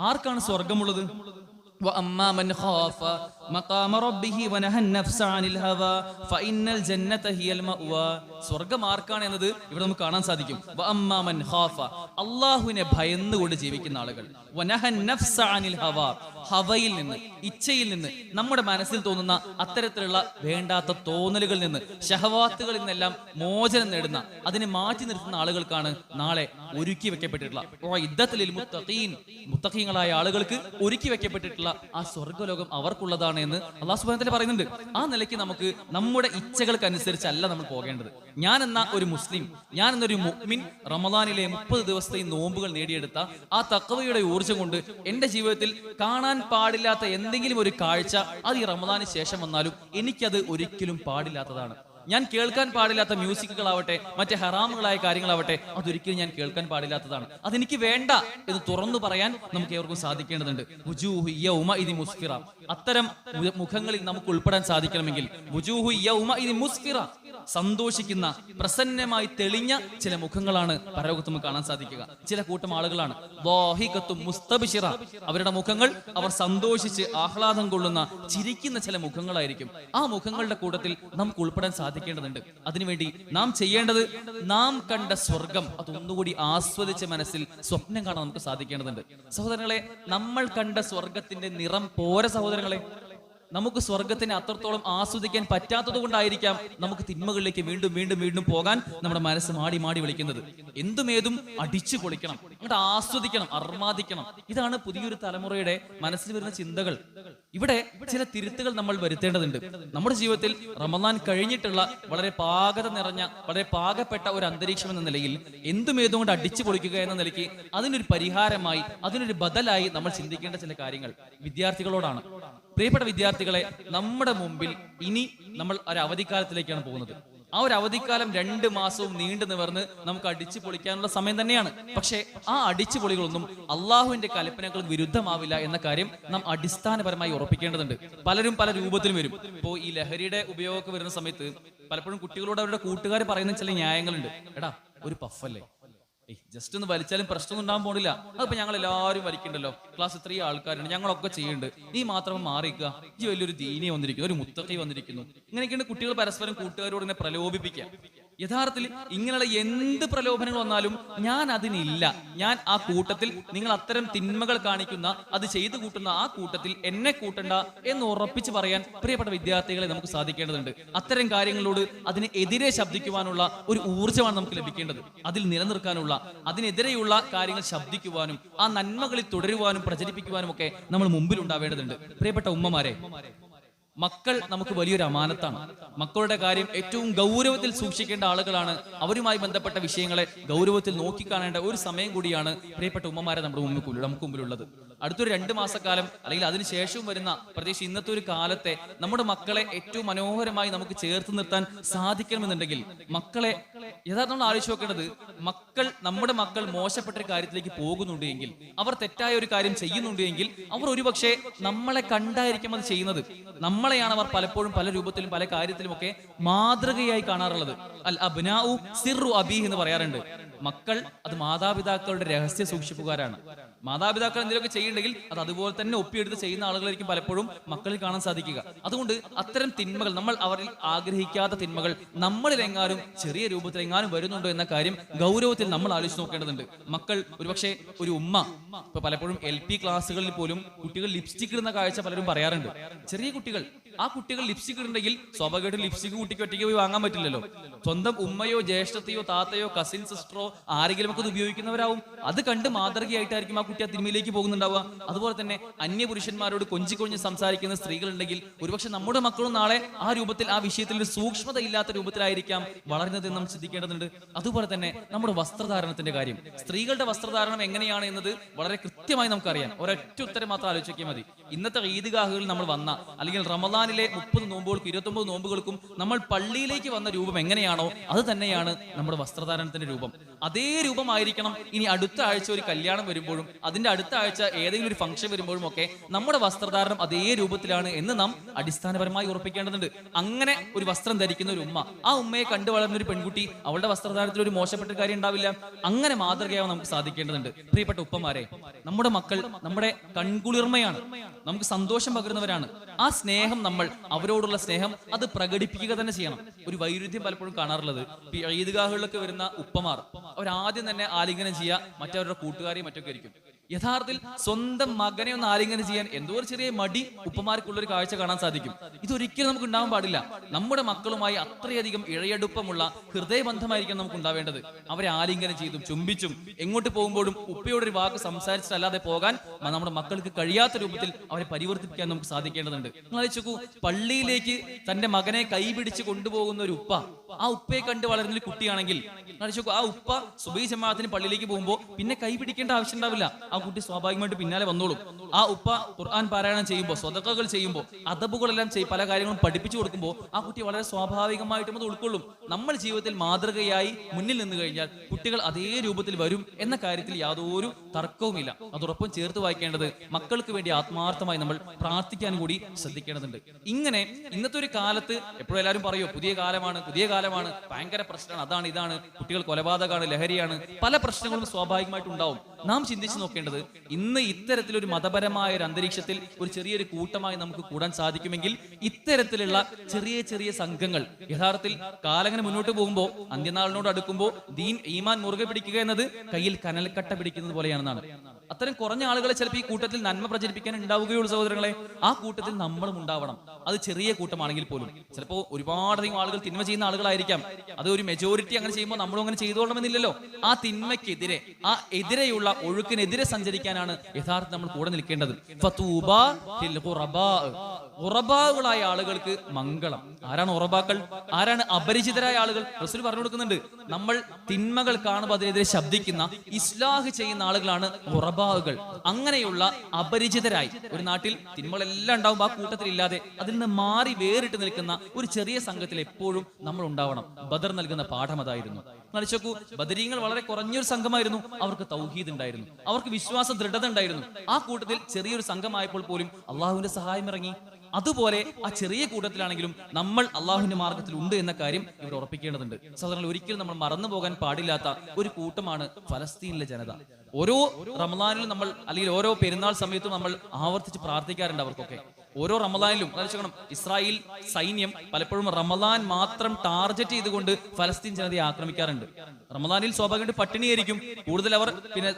A: ആർക്കാണ് സ്വർഗമുള്ളത് وأما من خاف مقام ربه ونهى النفس عن الهوى فإن الجنة هي المأوى സ്വർഗം ആർക്കാണ് എന്നത് ഇവിടെ നമുക്ക് കാണാൻ സാധിക്കും വഅമ്മാ മൻ ഖാഫ അള്ളാഹുവിനെ ഭയന്നുകൊണ്ട് ജീവിക്കുന്ന ആളുകൾ വനഹൻ നഫ്സ അനിൽ ഹവ ഹവയിൽ നിന്ന് ഇച്ഛയിൽ നിന്ന് നമ്മുടെ മനസ്സിൽ തോന്നുന്ന അത്തരത്തിലുള്ള വേണ്ടാത്ത തോന്നലുകളിൽ നിന്ന് ഷഹവാത്തുകളിൽ നിന്നെല്ലാം മോചനം നേടുന്ന അതിനെ മാറ്റി നിർത്തുന്ന ആളുകൾക്കാണ് നാളെ ഒരുക്കി വെക്കപ്പെട്ടിട്ടുള്ള ഓ ഇദ്ദത്തിൽ മുത്തഖീൻ മുത്തഖീങ്ങളായ ആളുകൾക്ക് ഒരുക്കി വെക്കപ്പെട്ടിട്ടുള്ള ആ സ്വർഗലോകം അവർക്കുള്ളതാണ് എന്ന് അള്ളാഹു സുബ്ഹാനഹു പറയുന്നുണ്ട്. ആ നിലയ്ക്ക് നമുക്ക് നമ്മുടെ ഇച്ഛകൾക്ക് അനുസരിച്ചല്ല നമ്മൾ പോകേണ്ടത്. ഞാൻ എന്ന ഒരു മുസ്ലിം ഞാൻ എന്നൊരു മുഅ്മിൻ റമദാനിലെ മുപ്പത് ദിവസത്തെ നോമ്പുകൾ നേടിയെടുത്ത ആ തക്കവയുടെ ഊർജം കൊണ്ട് എന്റെ ജീവിതത്തിൽ കാണാൻ പാടില്ലാത്ത എന്തെങ്കിലും ഒരു കാഴ്ച അത് ഈ റമദാന് ശേഷം വന്നാലും എനിക്കത് ഒരിക്കലും പാടില്ലാത്തതാണ്. ഞാൻ കേൾക്കാൻ പാടില്ലാത്ത മ്യൂസിക്കുകളാവട്ടെ മറ്റ് ഹറാമുകളായ കാര്യങ്ങളാവട്ടെ അതൊരിക്കലും ഞാൻ കേൾക്കാൻ പാടില്ലാത്തതാണ്. അതെനിക്ക് വേണ്ട എന്ന് തുറന്നു പറയാൻ നമുക്ക് ഏവർക്കും സാധിക്കേണ്ടതുണ്ട്. മുസ്ഫിറ. അത്തരം മുഖങ്ങളിൽ നമുക്ക് ഉൾപ്പെടാൻ സാധിക്കണമെങ്കിൽ മുസ്ഫിറ. സന്തോഷിക്കുന്ന പ്രസന്നമായി തെളിഞ്ഞ ചില മുഖങ്ങളാണ് പരലോകത്ത് നമുക്ക് കാണാൻ സാധിക്കുക. ചില കൂട്ടം ആളുകളാണ്. മുസ്തബിഷിറ. അവരുടെ മുഖങ്ങൾ അവർ സന്തോഷിച്ച് ആഹ്ലാദം കൊള്ളുന്ന ചിരിക്കുന്ന ചില മുഖങ്ങളായിരിക്കും. ആ മുഖങ്ങളുടെ കൂട്ടത്തിൽ നമുക്ക് ഉൾപ്പെടാൻ സാധിക്കേണ്ടതുണ്ട്. അതിനുവേണ്ടി നാം ചെയ്യേണ്ടത് നാം കണ്ട സ്വർഗം അതൊന്നുകൂടി ആസ്വദിച്ച മനസ്സിൽ സ്വപ്നം കാണാൻ നമുക്ക് സാധിക്കേണ്ടതുണ്ട്. സഹോദരങ്ങളെ നമ്മൾ കണ്ട സ്വർഗത്തിന്റെ നിറം പോര സഹോദരങ്ങളെ. നമുക്ക് സ്വർഗത്തിനെ അത്രത്തോളം ആസ്വദിക്കാൻ പറ്റാത്തത് കൊണ്ടായിരിക്കാം നമുക്ക് തിന്മകളിലേക്ക് വീണ്ടും വീണ്ടും വീണ്ടും പോകാൻ നമ്മുടെ മനസ്സ് മാടി മാടി വിളിക്കുന്നത്. എന്തുമേതും അടിച്ചു പൊളിക്കണം. അങ്ങോട്ട് ആസ്വദിക്കണം അർമാദിക്കണം. ഇതാണ് പുതിയൊരു തലമുറയുടെ മനസ്സിൽ വരുന്ന ചിന്തകൾ. ഇവിടെ ചില തിരുത്തുകൾ നമ്മൾ വരുത്തേണ്ടതുണ്ട്. നമ്മുടെ ജീവിതത്തിൽ റമദാൻ കഴിഞ്ഞിട്ടുള്ള വളരെ പാകത നിറഞ്ഞ വളരെ പാകപ്പെട്ട ഒരു അന്തരീക്ഷം എന്ന നിലയിൽ എന്തുമേതും കൊണ്ട് അടിച്ചു പൊളിക്കുക എന്ന നിലയ്ക്ക് അതിനൊരു പരിഹാരമായി അതിനൊരു ബദലായി നമ്മൾ ചിന്തിക്കേണ്ട ചില കാര്യങ്ങൾ വിദ്യാർത്ഥികളോടാണ്. പ്രിയപ്പെട്ട വിദ്യാർത്ഥികളെ നമ്മുടെ മുമ്പിൽ ഇനി നമ്മൾ ഒരു അവധിക്കാലത്തിലേക്കാണ് പോകുന്നത്. ആ ഒരു അവധിക്കാലം രണ്ട് മാസവും നീണ്ടു നിവർന്ന് നമുക്ക് അടിച്ചു പൊളിക്കാനുള്ള സമയം തന്നെയാണ്. പക്ഷേ ആ അടിച്ചു പൊളികളൊന്നും അള്ളാഹുവിന്റെ കൽപ്പനകൾ വിരുദ്ധമാവില്ല എന്ന കാര്യം നാം അടിസ്ഥാനപരമായി ഉറപ്പിക്കേണ്ടതുണ്ട്. പലരും പല രൂപത്തിലും വരും. ഇപ്പോ ഈ ലഹരിയുടെ ഉപയോഗമൊക്കെ വരുന്ന സമയത്ത് പലപ്പോഴും കുട്ടികളോട് അവരുടെ കൂട്ടുകാർ പറയുന്ന ചില ന്യായങ്ങളുണ്ട്. എടാ ഒരു പഫല്ലേ? ജസ്റ്റ് ഒന്ന് വലിച്ചാലും പ്രശ്നം ഉണ്ടാകാൻ പോണില്ല. അതിപ്പോ ഞങ്ങൾ എല്ലാവരും വലിക്കണ്ടല്ലോ. ക്ലാസ് ഇത്രയും ആൾക്കാരുണ്ട്. ഞങ്ങളൊക്കെ ചെയ്യുന്നുണ്ട്. നീ മാത്രം മാറിക്കുക ഈ വലിയൊരു ദീനി വന്നിരിക്കുന്നു. ഒരു മുത്തക്കൈ വന്നിരിക്കുന്നു. ഇങ്ങനെയൊക്കെയാണ് കുട്ടികൾ പരസ്പരം കൂട്ടുകാരോട് ഇങ്ങനെ പ്രലോഭിപ്പിക്കുക. യഥാർത്ഥത്തിൽ ഇങ്ങനെയുള്ള എന്ത് പ്രലോഭനങ്ങൾ വന്നാലും ഞാൻ അതിനില്ല. ഞാൻ ആ കൂട്ടത്തിൽ നിങ്ങൾ അത്തരം തിന്മകൾ കാണിക്കുന്ന അത് ചെയ്തു കൂട്ടുന്ന ആ കൂട്ടത്തിൽ എന്നെ കൂട്ടണ്ട എന്ന് ഉറപ്പിച്ച് പറയാൻ പ്രിയപ്പെട്ട വിദ്യാർത്ഥികളെ നമുക്ക് സാധിക്കേണ്ടതുണ്ട്. അത്തരം കാര്യങ്ങളോട് അതിന് എതിരെ ശബ്ദിക്കുവാനുള്ള ഒരു ഊർജമാണ് നമുക്ക് ലഭിക്കേണ്ടത്. അതിൽ നിലനിർത്താനുള്ള അതിനെതിരെയുള്ള കാര്യങ്ങൾ ശബ്ദിക്കുവാനും ആ നന്മകളിൽ തുടരുവാനും പ്രചരിപ്പിക്കുവാനും ഒക്കെ നമ്മൾ മുമ്പിൽ ഉണ്ടാവേണ്ടതുണ്ട്. പ്രിയപ്പെട്ട ഉമ്മമാരെ മക്കൾ നമുക്ക് വലിയൊരു അമാനത്താണ്. മക്കളുടെ കാര്യം ഏറ്റവും ഗൗരവത്തിൽ സൂക്ഷിക്കേണ്ട ആളുകളാണ് അവരുമായി ബന്ധപ്പെട്ട വിഷയങ്ങളെ ഗൗരവത്തിൽ നോക്കിക്കാണേണ്ട ഒരു സമയം കൂടിയാണ് പ്രിയപ്പെട്ട ഉമ്മമാരെ നമ്മുടെ മുമ്പിൽ നമുക്ക് മുമ്പിലുള്ളത്. അടുത്തൊരു രണ്ട് മാസക്കാലം അല്ലെങ്കിൽ അതിനുശേഷവും വരുന്ന പ്രത്യേകിച്ച് ഇന്നത്തെ ഒരു കാലത്തെ നമ്മുടെ മക്കളെ ഏറ്റവും മനോഹരമായി നമുക്ക് ചേർത്ത് നിർത്താൻ സാധിക്കണമെന്നുണ്ടെങ്കിൽ മക്കളെ യഥാർത്ഥം നമ്മൾ ആലോചിച്ച് നോക്കേണ്ടത് മക്കൾ നമ്മുടെ മക്കൾ മോശപ്പെട്ട ഒരു കാര്യത്തിലേക്ക് പോകുന്നുണ്ട് എങ്കിൽ അവർ തെറ്റായ ഒരു കാര്യം ചെയ്യുന്നുണ്ട് എങ്കിൽ അവർ ഒരുപക്ഷെ നമ്മളെ കണ്ടായിരിക്കും അത് ചെയ്യുന്നത്. നമ്മളെയാണ് അവർ പലപ്പോഴും പല രൂപത്തിലും പല കാര്യത്തിലും ഒക്കെ മാതൃകയായി കാണാറുള്ളത്. അൽ അബ്നാഉ സിറു അബീഹ് എന്ന് പറയാറുണ്ട്. മക്കൾ അത് മാതാപിതാക്കളുടെ രഹസ്യ സൂക്ഷിപ്പുകാരാണ്. മാതാപിതാക്കൾ എന്തെങ്കിലുമൊക്കെ ചെയ്യുന്നുണ്ടെങ്കിൽ അത് അതുപോലെ തന്നെ ഒപ്പിയെടുത്ത് ചെയ്യുന്ന ആളുകളായിരിക്കും പലപ്പോഴും മക്കളിൽ കാണാൻ സാധിക്കുക. അതുകൊണ്ട് അത്തരം തിന്മകൾ നമ്മൾ അവരിൽ ആഗ്രഹിക്കാത്ത തിന്മകൾ നമ്മളിലെങ്ങാനും ചെറിയ രൂപത്തിലെങ്ങാനും വരുന്നുണ്ടോ എന്ന കാര്യം ഗൗരവത്തിൽ നമ്മൾ ആലോചിച്ച് നോക്കേണ്ടതുണ്ട്. മക്കൾ ഒരുപക്ഷെ ഒരു ഉമ്മ ഇപ്പൊ പലപ്പോഴും എൽ പി ക്ലാസ്സുകളിൽ പോലും കുട്ടികൾ ലിപ്സ്റ്റിക് ഇടുന്ന കാഴ്ച പലരും പറയാറുണ്ട്. ചെറിയ കുട്ടികൾ ആ കുട്ടികൾ ലിപ്സ്റ്റിക് ഉണ്ടെങ്കിൽ സ്വാഭാവികമായിട്ട് ലിപ്സ്റ്റിക് കുട്ടിക്ക് ഒറ്റയ്ക്ക് പോയി വാങ്ങാൻ പറ്റില്ലല്ലോ. സ്വന്തം ഉമ്മയോ ജ്യേഷ്ഠത്തെയോ താത്തയോ കസിൻ സിസ്റ്ററോ ആരെങ്കിലും ഒക്കെ ഉപയോഗിക്കുന്നവരാവും. അത് കണ്ട് മാതൃകയായിട്ടായിരിക്കും ആ കുട്ടി ആ തിന്മയിലേക്ക് പോകുന്നുണ്ടാവുക. അതുപോലെ തന്നെ അന്യ പുരുഷന്മാരോട് കൊഞ്ചിക്കൊഞ്ഞ് സംസാരിക്കുന്ന സ്ത്രീകളുണ്ടെങ്കിൽ ഒരുപക്ഷെ നമ്മുടെ മക്കളും നാളെ ആ രൂപത്തിൽ ആ വിഷയത്തിൽ ഒരു സൂക്ഷ്മത ഇല്ലാത്ത രൂപത്തിലായിരിക്കാം വളരുന്നത് നാം ചിന്തിക്കേണ്ടതുണ്ട്. അതുപോലെ തന്നെ നമ്മുടെ വസ്ത്രധാരണത്തിന്റെ കാര്യം. സ്ത്രീകളുടെ വസ്ത്രധാരണം എങ്ങനെയാണ് എന്നത് വളരെ കൃത്യമായി നമുക്കറിയാം. ഒരൊറ്റ ഉത്തരം മാത്രം ആലോചിക്കാൻ മതി. ഇന്നത്തെ ഈദ്ഗാഹുകളിൽ നമ്മൾ വന്ന അല്ലെങ്കിൽ റമദാനിലെ മുപ്പത് നോമ്പുകൾക്കും ഇരുപത്തൊമ്പത് നോമ്പുകൾക്കും നമ്മൾ പള്ളിയിലേക്ക് വന്ന രൂപം എങ്ങനെയാണോ അത് തന്നെയാണ് നമ്മുടെ വസ്ത്രധാരണത്തിന്റെ രൂപം. അതേ രൂപമായിരിക്കണം. ഇനി അടുത്ത ആഴ്ച ഒരു കല്യാണം വരുമ്പോഴും അതിന്റെ അടുത്ത ആഴ്ച ഏതെങ്കിലും ഒരു ഫംഗ്ഷൻ വരുമ്പോഴും ഒക്കെ നമ്മുടെ വസ്ത്രധാരണം അതേ രൂപത്തിലാണ് എന്ന് നാം അടിസ്ഥാനപരമായി ഉറപ്പിക്കേണ്ടതുണ്ട്. അങ്ങനെ ഒരു വസ്ത്രം ധരിക്കുന്ന ഒരു ഉമ്മ ആ ഉമ്മയെ കണ്ടു വളർന്ന ഒരു പെൺകുട്ടി അവളുടെ വസ്ത്രധാരണത്തിൽ ഒരു മോശപ്പെട്ട കാര്യം ഉണ്ടാവില്ല. അങ്ങനെ മാതൃകയാവാൻ നമുക്ക് സാധിക്കേണ്ടതുണ്ട്. പ്രിയപ്പെട്ട ഉപ്പമാരെ നമ്മുടെ മക്കൾ നമ്മുടെ കൺകുളിർമയാണ്. നമുക്ക് സന്തോഷം പകരുന്നവരാണ്. ആ സ്നേഹം നമ്മൾ അവരോടുള്ള സ്നേഹം അത് പ്രകടിപ്പിക്കുക തന്നെ ചെയ്യണം. ഒരു വൈരുദ്ധ്യം പലപ്പോഴും കാണാറുള്ളത്. ഈദ്ഗാഹുകളിലൊക്കെ വരുന്ന ഉപ്പമാർ അവരാദ്യം തന്നെ ആലിംഗനം ചെയ്യുക മറ്റവരുടെ കൂട്ടുകാരെയും മറ്റൊക്കെ ആയിരിക്കും. യഥാർത്ഥത്തിൽ സ്വന്തം മകനെ ഒന്ന് ആലിംഗനം ചെയ്യാൻ എന്തോ ഒരു ചെറിയ മടി ഉപ്പമാർക്കുള്ള ഒരു കാഴ്ച കാണാൻ സാധിക്കും. ഇതൊരിക്കലും നമുക്ക് ഉണ്ടാവാൻ പാടില്ല. നമ്മുടെ മക്കളുമായി അത്രയധികം ഇഴയടുപ്പമുള്ള ഹൃദയബന്ധമായിരിക്കണം നമുക്ക് ഉണ്ടാവേണ്ടത്. അവരെ ആലിംഗനം ചെയ്തും ചുംബിച്ചും എങ്ങോട്ട് പോകുമ്പോഴും ഉപ്പയോട് ഒരു വാക്ക് സംസാരിച്ചിട്ടല്ലാതെ പോകാൻ നമ്മുടെ മക്കൾക്ക് കഴിയാത്ത രൂപത്തിൽ അവരെ പരിവർത്തിപ്പിക്കാൻ നമുക്ക് സാധിക്കേണ്ടതുണ്ട്. നിങ്ങൾ അയച്ചു പള്ളിയിലേക്ക് തന്റെ മകനെ കൈപിടിച്ച് കൊണ്ടുപോകുന്ന ഒരു ഉപ്പ ആ ഉപ്പയെ കണ്ട് വളരുന്ന ഒരു കുട്ടിയാണെങ്കിൽ ആ ഉപ്പ സുബൈ ജമാഅത്തിന് പള്ളിയിലേക്ക് പോകുമ്പോൾ പിന്നെ കൈ പിടിക്കേണ്ട ആവശ്യം ഉണ്ടാവില്ല. ആ കുട്ടി സ്വാഭാവികമായിട്ട് പിന്നാലെ വന്നോളും. ആ ഉപ്പ ഖുർആൻ പാരായണം ചെയ്യുമ്പോൾ സ്വതക്കകൾ ചെയ്യുമ്പോൾ അതബുകളെല്ലാം പല കാര്യങ്ങളും പഠിപ്പിച്ചു കൊടുക്കുമ്പോൾ ആ കുട്ടി വളരെ സ്വാഭാവികമായിട്ടും അത് ഉൾക്കൊള്ളും. നമ്മൾ ജീവിതത്തിൽ മാതൃകയായി മുന്നിൽ നിന്ന് കഴിഞ്ഞാൽ കുട്ടികൾ അതേ രൂപത്തിൽ വരും എന്ന കാര്യത്തിൽ യാതൊരു തർക്കവുമില്ല. അതോടൊപ്പം ചേർത്ത് വായിക്കേണ്ടത് മക്കൾക്ക് വേണ്ടി ആത്മാർത്ഥമായി നമ്മൾ പ്രാർത്ഥിക്കാൻ കൂടി ശ്രദ്ധിക്കേണ്ടതുണ്ട്. ഇങ്ങനെ ഇന്നത്തെ ഒരു കാലത്ത് എപ്പോഴും എല്ലാവരും പറയോ പുതിയ കാലമാണ് പുതിയ കാലമാണ് ഭയങ്കര പ്രശ്നമാണ് അതാണ് ഇതാണ് കുട്ടികൾ കൊലപാതകമാണ് ലഹരിയാണ്. പല പ്രശ്നങ്ങളും സ്വാഭാവികമായിട്ടും ഉണ്ടാവും. നാം ചിന്തിച്ചു നോക്കേണ്ടത് ഇന്ന് ഇത്തരത്തിലൊരു മതപരമായ ഒരു അന്തരീക്ഷത്തിൽ ഒരു ചെറിയൊരു കൂട്ടമായി നമുക്ക് കൂടാൻ സാധിക്കുമെങ്കിൽ ഇത്തരത്തിലുള്ള ചെറിയ ചെറിയ സംഘങ്ങൾ യഥാർത്ഥത്തിൽ കാലങ്ങനെ മുന്നോട്ട് പോകുമ്പോൾ അന്ത്യനാളിനോട് അടുക്കുമ്പോൾ ദീൻ ഈമാൻ മുറുകെ പിടിക്കുക എന്നത് കയ്യിൽ കനൽക്കട്ട പിടിക്കുന്നത് പോലെയാണെന്നാണ്. അത്തരം കുറഞ്ഞ ആളുകളെ ചിലപ്പോൾ ഈ കൂട്ടത്തിൽ നന്മ പ്രചരിപ്പിക്കാൻ ഉണ്ടാവുകയുള്ളൂ സഹോദരങ്ങളെ. ആ കൂട്ടത്തിൽ നമ്മളും ഉണ്ടാവണം. അത് ചെറിയ കൂട്ടമാണെങ്കിൽ പോലും. ചിലപ്പോൾ ഒരുപാടധികം ആളുകൾ തിന്മ ചെയ്യുന്ന ആളുകളായിരിക്കാം. അത് ഒരു മെജോറിറ്റി അങ്ങനെ ചെയ്യുമ്പോൾ നമ്മളും അങ്ങനെ ചെയ്തോളണമെന്നില്ലല്ലോ. ആ തിന്മയ്ക്കെതിരെ ആ എതിരെയുള്ള ഒഴുക്കിനെതിരെ സഞ്ചരിക്കാനാണ് യഥാർത്ഥം നമ്മൾ കൂടെ നിൽക്കേണ്ടത്. ഉറബാകളായ ആളുകൾക്ക് മംഗളം. ആരാണ് ഉറബാക്കൾ ആരാണ് അപരിചിതരായ ആളുകൾ? റസൂൽ പറഞ്ഞു കൊടുക്കുന്നുണ്ട്. നമ്മൾ തിന്മകൾ കാണുമ്പോൾ അതിനെതിരെ ശബ്ദിക്കുന്ന ഇസ്ലാഹ് ചെയ്യുന്ന ആളുകളാണ് ഉറബാവുകൾ അങ്ങനെയുള്ള അപരിചിതരായി. ഒരു നാട്ടിൽ തിന്മകളെല്ലാം ഉണ്ടാവും ആ കൂട്ടത്തിൽ ഇല്ലാതെ അതിൽ നിന്ന് മാറി വേറിട്ട് നിൽക്കുന്ന ഒരു ചെറിയ സംഘത്തിൽ എപ്പോഴും നമ്മൾ ഉണ്ടാവണം. ബദർ നൽകുന്ന പാഠം അതായിരുന്നു. നടിച്ചോക്കൂ ബദരീങ്ങൾ വളരെ കുറഞ്ഞൊരു സംഘമായിരുന്നു. അവർക്ക് തൗഹീദ് ഉണ്ടായിരുന്നു. അവർക്ക് വിശ്വാസ ദൃഢത ഉണ്ടായിരുന്നു. ആ കൂട്ടത്തിൽ ചെറിയൊരു സംഘമായപ്പോൾ പോലും അള്ളാഹുവിന്റെ സഹായം ഇറങ്ങി. അതുപോലെ ആ ചെറിയ കൂട്ടത്തിലാണെങ്കിലും നമ്മൾ അള്ളാഹുവിന്റെ മാർഗത്തിൽ ഉണ്ട് എന്ന കാര്യം ഇവർ ഉറപ്പിക്കേണ്ടതുണ്ട്. സാധാരണ ഒരിക്കലും നമ്മൾ മറന്നു പോകാൻ പാടില്ലാത്ത ഒരു കൂട്ടമാണ് ഫലസ്തീനിലെ ജനത. ഓരോ റമദാനിലും നമ്മൾ അല്ലെങ്കിൽ ഓരോ പെരുന്നാൾ സമയത്തും നമ്മൾ ആവർത്തിച്ച് പ്രാർത്ഥിക്കാറുണ്ട് അവർക്കൊക്കെ. ഓരോ റമദാനിലും ആലോചിക്കണം ഇസ്രായേൽ സൈന്യം പലപ്പോഴും റമദാൻ മാത്രം ടാർഗറ്റ് ചെയ്തുകൊണ്ട് ഫലസ്തീൻ ജനതയെ ആക്രമിക്കാറുണ്ട്. റമദാനിൽ സ്വാഭാവികമായിട്ട് പട്ടിണിയായിരിക്കും കൂടുതൽ അവർ പിന്നെ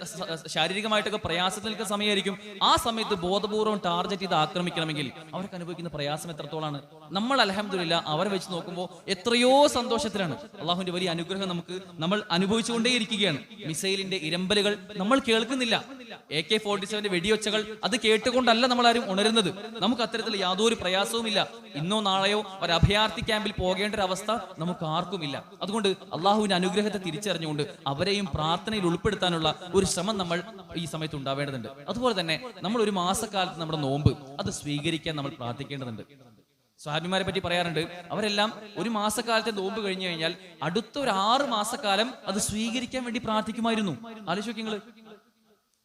A: ശാരീരികമായിട്ടൊക്കെ പ്രയാസത്തിൽ നിൽക്കുന്ന സമയമായിരിക്കും. ആ സമയത്ത് ബോധപൂർവം ടാർഗറ്റ് ചെയ്ത് ആക്രമിക്കണമെങ്കിൽ അവർക്ക് അനുഭവിക്കുന്ന പ്രയാസം എത്രത്തോളാണ്? നമ്മൾ അലഹമില്ല അവരെ വെച്ച് നോക്കുമ്പോൾ എത്രയോ സന്തോഷത്തിലാണ്. അള്ളാഹുവിന്റെ വലിയ അനുഗ്രഹം നമുക്ക് നമ്മൾ അനുഭവിച്ചുകൊണ്ടേയിരിക്കുകയാണ്. മിസൈലിന്റെ ഇരമ്പലുകൾ നമ്മൾ കേൾക്കുന്നില്ല. എ കെ ഫോർട്ടി സെവന്റെ വെടിയൊച്ചകൾ അത് കേട്ടുകൊണ്ടല്ല നമ്മൾ ആരും ഉണരുന്നത്. നമുക്ക് അത്തരത്തിൽ യാതൊരു പ്രയാസവുമില്ല. ഇന്നോ നാളെയോ ഒരു അഭയാർത്ഥി ക്യാമ്പിൽ പോകേണ്ട ഒരു അവസ്ഥ നമുക്ക് ആർക്കുമില്ല അതുകൊണ്ട് അള്ളാഹുവിന്റെ അനുഗ്രഹത്തെ തിരിച്ചറിഞ്ഞുകൊണ്ട് അവരെയും പ്രാർത്ഥനയിൽ ഉൾപ്പെടുത്താനുള്ള ഒരു ശ്രമം നമ്മൾ ഈ സമയത്ത് ഉണ്ടാവേണ്ടതുണ്ട്. അതുപോലെ തന്നെ നമ്മൾ ഒരു മാസക്കാലത്ത് നമ്മുടെ നോമ്പ് അത് സ്വീകരിക്കാൻ നമ്മൾ പ്രാർത്ഥിക്കേണ്ടതുണ്ട്. സ്വാമിമാരെ പറ്റി പറയാറുണ്ട് അവരെല്ലാം ഒരു മാസക്കാലത്തെ നോമ്പ് കഴിഞ്ഞു കഴിഞ്ഞാൽ അടുത്ത ഒരു ആറ് മാസക്കാലം അത് സ്വീകരിക്കാൻ വേണ്ടി പ്രാർത്ഥിക്കുമായിരുന്നു. നിങ്ങൾ.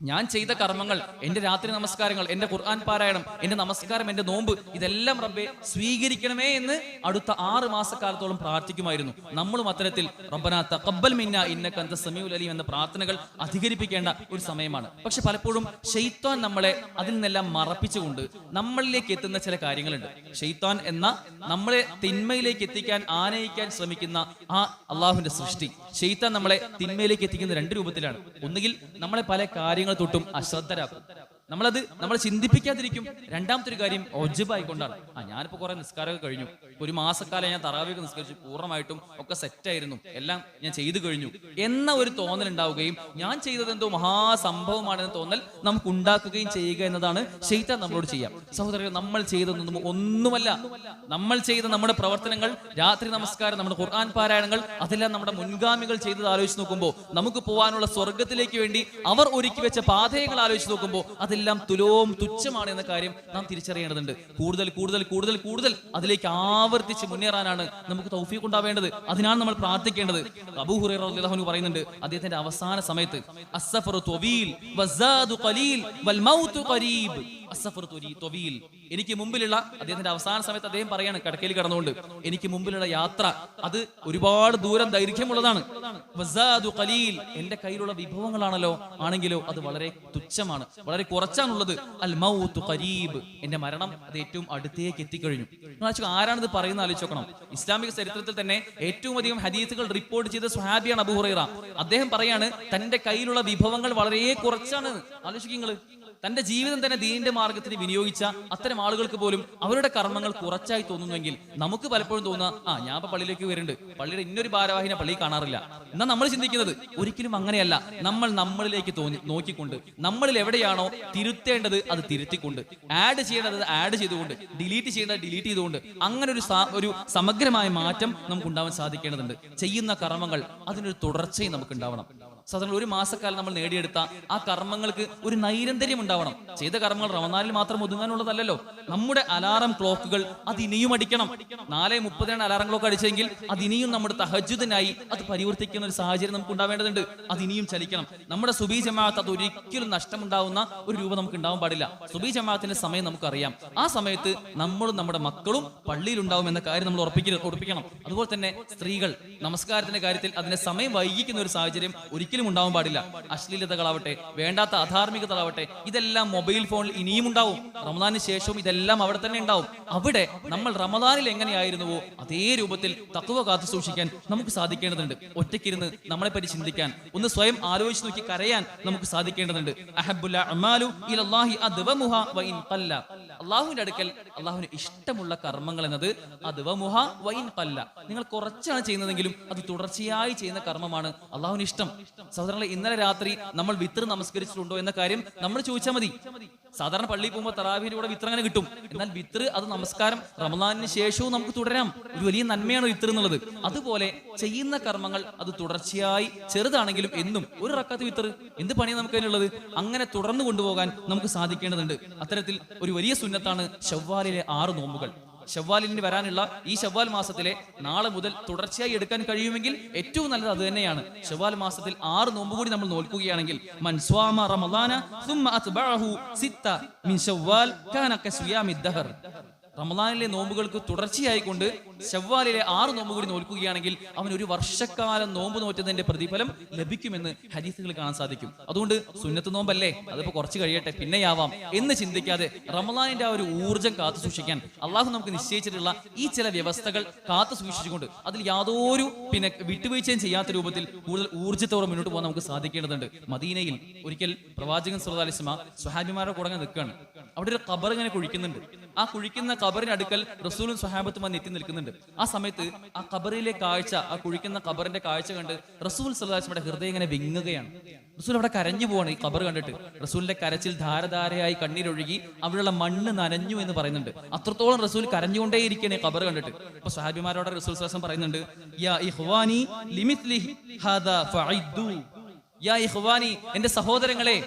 A: ഞാൻ ചെയ്ത കർമ്മങ്ങൾ എന്റെ രാത്രി നമസ്കാരങ്ങൾ എന്റെ ഖുർആൻ പാരായണം എന്റെ നമസ്കാരം എന്റെ നോമ്പ് ഇതെല്ലാം റബ്ബെ സ്വീകരിക്കണമേ എന്ന് അടുത്ത ആറ് മാസക്കാലത്തോളം പ്രാർത്ഥിക്കുമായിരുന്നു. നമ്മളും അത്തരത്തിൽ റബ്ബന തഖബ്ബൽ മിന്ന ഇന്നക അന്ത സമീഉൽ അലീം എന്ന പ്രാർത്ഥനകൾ അധികരിപ്പിക്കേണ്ട ഒരു സമയമാണ്. പക്ഷെ പലപ്പോഴും ഷെയ്ത്താൻ നമ്മളെ അതിൽ നിന്നെല്ലാം മറപ്പിച്ചുകൊണ്ട് നമ്മളിലേക്ക് എത്തുന്ന ചില കാര്യങ്ങളുണ്ട്. ഷെയ്ത്താൻ എന്ന നമ്മളെ തിന്മയിലേക്ക് എത്തിക്കാൻ ആനയിക്കാൻ ശ്രമിക്കുന്ന ആ അള്ളാഹുവിന്റെ സൃഷ്ടി. ഷെയ്ത്താൻ നമ്മളെ തിന്മയിലേക്ക് എത്തിക്കുന്ന രണ്ട് രൂപത്തിലാണ്. ഒന്നുകിൽ നമ്മളെ പല കാര്യങ്ങൾ തൊട്ടും അശ്രദ്ധരാക്കും. നമ്മളത് നമ്മൾ ചിന്തിപ്പിക്കാതിരിക്കും. രണ്ടാമത്തെ ഒരു കാര്യം ഒജബായിക്കൊണ്ടാണ്. ആ ഞാനിപ്പോ കുറെ നിസ്കാരമൊക്കെ കഴിഞ്ഞു. ഒരു മാസക്കാലം ഞാൻ തറാവിയൊക്കെ നിസ്കരിച്ചു. പൂർണമായിട്ടും ഒക്കെ സെറ്റായിരുന്നു. എല്ലാം ഞാൻ ചെയ്തു കഴിഞ്ഞു. എന്ന ഒരു തോന്നൽ ഉണ്ടാവുകയും ഞാൻ ചെയ്തത് എന്തോ മഹാസംഭവമാണെന്ന് തോന്നൽ നമുക്ക് ഉണ്ടാക്കുകയും ചെയ്യുക എന്നതാണ് ചെയ്ത നമ്മളോട് ചെയ്യാം. സഹോദരൻ നമ്മൾ ചെയ്തതൊന്നും ഒന്നുമല്ല. നമ്മൾ ചെയ്ത നമ്മുടെ പ്രവർത്തനങ്ങൾ രാത്രി നമസ്കാരം നമ്മുടെ ഖുർആൻ പാരായണങ്ങൾ അതെല്ലാം നമ്മുടെ മുൻഗാമികൾ ചെയ്തത് ആലോചിച്ച് നോക്കുമ്പോൾ നമുക്ക് പോകാനുള്ള സ്വർഗത്തിലേക്ക് വേണ്ടി അവർ ഒരുക്കി വെച്ച പാതയങ്ങൾ ആലോചിച്ച് നോക്കുമ്പോൾ അതെല്ലാം തുലോം തുച്ഛമാണ് എന്ന കാര്യം നാം തിരിച്ചറിയേണ്ടതുണ്ട്. കൂടുതൽ കൂടുതൽ കൂടുതൽ കൂടുതൽ അതിലേക്ക് ആവർത്തിച്ച് മുന്നേറാനാണ് നമുക്ക് തൗഫീഖ് ഉണ്ടാവേണ്ടത്. അതിനാണ് നമ്മൾ പ്രാർത്ഥിക്കേണ്ടത്. അബൂ അൻഹു പറയുന്നുണ്ട് അദ്ദേഹത്തിന്റെ അവസാന സമയത്ത് അസ്സഫറു ത്വവീൽ വസ്സാദു ഖലീൽ വൽ മൗതു ഖരീബ്. എനിക്ക് മുമ്പിലുള്ള അദ്ദേഹത്തിന്റെ അവസാന സമയത്ത് അദ്ദേഹം പറയാണ് കിടക്കയിൽ കടന്നുകൊണ്ട് എനിക്ക് മുമ്പിലുള്ള യാത്ര അത് ഒരുപാട് ദൂരം ദൈർഘ്യമുള്ളതാണ്. എന്റെ കയ്യിലുള്ള വിഭവങ്ങളാണല്ലോ ആണെങ്കിലോ അത് വളരെ തുച്ഛമാണ് വളരെ കുറച്ചാണുള്ളത്. അൽ മൗതു ഖരീബ് എന്റെ മരണം അത് ഏറ്റവും അടുത്തേക്ക് എത്തിക്കഴിഞ്ഞു. ആരാണിത് പറയുന്നത് ആലോചിച്ചോക്കണം. ഇസ്ലാമിക ചരിത്രത്തിൽ തന്നെ ഏറ്റവും അധികം ഹദീസുകൾ റിപ്പോർട്ട് ചെയ്ത സുഹാബിയാണ് അബുഹുറൈറ അദ്ദേഹം പറയാണ് തന്റെ കയ്യിലുള്ള വിഭവങ്ങൾ വളരെ കുറച്ചാണ്. ആലോചിക്കുക തന്റെ ജീവിതം തന്നെ ദീനിന്റെ മാർഗത്തിന് വിനിയോഗിച്ച അത്തരം ആളുകൾക്ക് പോലും അവരുടെ കർമ്മങ്ങൾ കുറച്ചായി തോന്നുന്നുവെങ്കിൽ നമുക്ക് പലപ്പോഴും തോന്നുക ആ ഞാൻ ഇപ്പൊ പള്ളിയിലേക്ക് വരുന്നുണ്ട്. പള്ളിയുടെ ഇന്നൊരു ഭാരവാഹിനെ പള്ളി കാണാറില്ല. എന്നാൽ നമ്മൾ ചിന്തിക്കുന്നത്? ഒരിക്കലും അങ്ങനെയല്ല. നമ്മൾ നമ്മളിലേക്ക് തോന്നി നോക്കിക്കൊണ്ട് നമ്മളിൽ എവിടെയാണോ തിരുത്തേണ്ടത് അത് തിരുത്തിക്കൊണ്ട് ആഡ് ചെയ്യേണ്ടത് ആഡ് ചെയ്തുകൊണ്ട് ഡിലീറ്റ് ചെയ്യേണ്ടത് ഡിലീറ്റ് ചെയ്തുകൊണ്ട് അങ്ങനെ ഒരു ഒരു സമഗ്രമായ മാറ്റം നമുക്ക് ഉണ്ടാവാൻ സാധിക്കേണ്ടതുണ്ട്. ചെയ്യുന്ന കർമ്മങ്ങൾ അതിനൊരു തുടർച്ചയും നമുക്ക് ഉണ്ടാവണം സാധാരണ ഒരു മാസക്കാലം നമ്മൾ നേടിയെടുത്ത ആ കർമ്മങ്ങൾക്ക് ഒരു നൈരന്തര്യം ഉണ്ടാവണം. ചെയ്ത കർമ്മങ്ങൾ റമനാലിൽ മാത്രം ഒതുങ്ങാനുള്ളതല്ലോ നമ്മുടെ അലാറം ക്ലോക്കുകൾ അത് ഇനിയും അടിക്കണം. നാല് മുപ്പതിനാണ് അലാറം ക്ലോക്ക് അടിച്ചെങ്കിൽ അത് ഇനിയും നമ്മുടെ തഹജുദിനായി അത് പരിവർത്തിക്കുന്ന ഒരു സാഹചര്യം നമുക്ക് ഉണ്ടാവേണ്ടതുണ്ട്. അത് ഇനിയും ചലിക്കണം. നമ്മുടെ സുബി ജമാഅത്ത് അത് ഒരിക്കലും നഷ്ടമുണ്ടാവുന്ന ഒരു രൂപം നമുക്ക് ഉണ്ടാവാൻ പാടില്ല. സുബി ജമാഅത്തിന്റെ സമയം നമുക്കറിയാം. ആ സമയത്ത് നമ്മളും നമ്മുടെ മക്കളും പള്ളിയിൽ ഉണ്ടാവും എന്ന കാര്യം നമ്മൾ ഉറപ്പിക്കണം. അതുപോലെ തന്നെ സ്ത്രീകൾ നമസ്കാരത്തിന്റെ കാര്യത്തിൽ അതിന്റെ സമയം വൈകിക്കുന്ന ഒരു സാഹചര്യം ഒരിക്കലും ഉണ്ടാവാൻ പാടില്ല. അശ്ലീലതകളാവട്ടെ വേണ്ടാത്ത അധാർമികതകളാവട്ടെ ഇതെല്ലാം മൊബൈൽ ഫോണിൽ ഇനിയും ഉണ്ടാവും. റമദാനിന് ശേഷവും ഇതെല്ലാം അവിടെ തന്നെ ഉണ്ടാവും. അവിടെ നമ്മൾ റമദാനിൽ എങ്ങനെയായിരുന്നുവോ അതേ രൂപത്തിൽ തത്വ കാത്തു സൂക്ഷിക്കാൻ നമുക്ക് സാധിക്കേണ്ടതുണ്ട്. ഒറ്റയ്ക്കിരുന്ന് നമ്മളെ പറ്റി ചിന്തിക്കാൻ ഒന്ന് സ്വയം ആലോചിച്ച് നോക്കി കരയാൻ നമുക്ക് സാധിക്കേണ്ടതുണ്ട്. അള്ളാഹുവിന്റെ അടുക്കൽ അള്ളാഹുവിന് ഇഷ്ടമുള്ള കർമ്മങ്ങൾ എന്നത് അദ്വമുഹ വൈൻ പല്ല നിങ്ങൾ കുറച്ചാണ് ചെയ്യുന്നതെങ്കിലും അത് തുടർച്ചയായി ചെയ്യുന്ന കർമ്മമാണ് അള്ളാഹുവിന് ഇഷ്ടം. സഹോദരങ്ങളെ ഇന്നലെ രാത്രി നമ്മൾ വിത്ര നമസ്കരിച്ചിട്ടുണ്ടോ എന്ന കാര്യം നമ്മൾ ചോദിച്ചാൽ മതി. സാധാരണ പള്ളിയിൽ പോകുമ്പോൾ തറാവിയിലൂടെ വിത്ര അങ്ങനെ കിട്ടും. എന്നാൽ വിത്ര അത് നമസ്കാരം റമദാനിന് ശേഷവും നമുക്ക് തുടരാം. ഒരു വലിയ നന്മയാണ് വിത്ര എന്നുള്ളത്. അതുപോലെ ചെയ്യുന്ന കർമ്മങ്ങൾ അത് തുടർച്ചയായി ചെറുതാണെങ്കിലും എന്നും ഒരു റക്കാത്ത് വിത്ര എന്ത് പണിയാണ് നമുക്ക് അതിനുള്ളത്? അങ്ങനെ തുടർന്നു കൊണ്ടുപോകാൻ നമുക്ക് സാധിക്കേണ്ടതുണ്ട്. അത്തരത്തിൽ ഒരു വലിയ സുന്നത്താണ് ഷവ്വാലിലെ ആറ് നോമ്പുകൾ. ഷവ്വാലിന് വരാനുള്ള ഈ ഷവ്വാൽ മാസത്തിലെ നാളെ മുതൽ തുടർച്ചയായി എടുക്കാൻ കഴിയുമെങ്കിൽ ഏറ്റവും നല്ലത് അത് തന്നെയാണ്. ഷവ്വാൽ മാസത്തിൽ ആറ് നോമ്പ് കൂടി നമ്മൾ നോൽക്കുകയാണെങ്കിൽ മൻസ്വാമ സിത്ത മിൻ കാന റമദാനിലെ നോമ്പുകൾക്ക് തുടർച്ചയായിക്കൊണ്ട് ഷവ്വാലിലെ ആറ് നോമ്പ് കൂടി നോൽക്കുകയാണെങ്കിൽ അവൻ ഒരു വർഷക്കാലം നോമ്പ് നോറ്റതിന്റെ പ്രതിഫലം ലഭിക്കുമെന്ന് ഹദീസുകൾ കാണാൻ സാധിക്കും. അതുകൊണ്ട് സുന്നത്ത് നോമ്പല്ലേ? അതിപ്പോ കുറച്ച് കഴിയട്ടെ പിന്നെയാവാം. എന്ന് ചിന്തിക്കാതെ റമദാനിന്റെ ആ ഒരു ഊർജം കാത്തു സൂക്ഷിക്കാൻ അള്ളാഹു നമുക്ക് നിശ്ചയിച്ചിട്ടുള്ള ഈ ചില വ്യവസ്ഥകൾ കാത്തു സൂക്ഷിച്ചുകൊണ്ട് അതിൽ യാതൊരു പിന്നെ വിട്ടുവീഴ്ചയും ചെയ്യാത്ത രൂപത്തിൽ കൂടുതൽ ഊർജത്തോടെ മുന്നോട്ട് പോകാൻ നമുക്ക് സാധിക്കേണ്ടതുണ്ട്. മദീനയിൽ ഒരിക്കൽ പ്രവാചകൻ സുല്ലാ അലിസ്മ സുഹാബിമാരുടെ കൂടെ നിൽക്കുകയാണ്. അവിടെ ഒരു ഖബർ ഇങ്ങനെ കുഴിക്കുന്നുണ്ട്. ആ കുഴിക്കുന്ന കബറിന് അടുക്കൽ റസൂലും സ്വഹാബത്തും വന്ന് എത്തി നിൽക്കുന്നുണ്ട്. ആ സമയത്ത് ആ ഖബറിലെ കാഴ്ച ആ കുഴിക്കുന്ന ഖബറിന്റെ കാഴ്ച കണ്ട് റസൂൽ സല്ലാസ്മയുടെ ഹൃദയം ഇങ്ങനെ വിങ്ങുകയാണ്. റസൂൽ അവിടെ കരഞ്ഞു പോവാണ് ഈ ഖബർ കണ്ടിട്ട്. റസൂലിന്റെ കരച്ചിൽ ധാരധാരയായി കണ്ണീരൊഴുകി അവിടെയുള്ള മണ്ണ് നനഞ്ഞു എന്ന് പറയുന്നുണ്ട്. അത്രത്തോളം റസൂൽ കരഞ്ഞുകൊണ്ടേയിരിക്കുകയാണ് ഈ ഖബർ കണ്ടിട്ട്. അപ്പൊ സഹാബിമാരോട് റസൂൽ സലാസം പറയുന്നുണ്ട് യാ ഹാദാ ഫഇദ്ദു. യാ ഇഖ്വാനി എന്റെ സഹോദരങ്ങളെ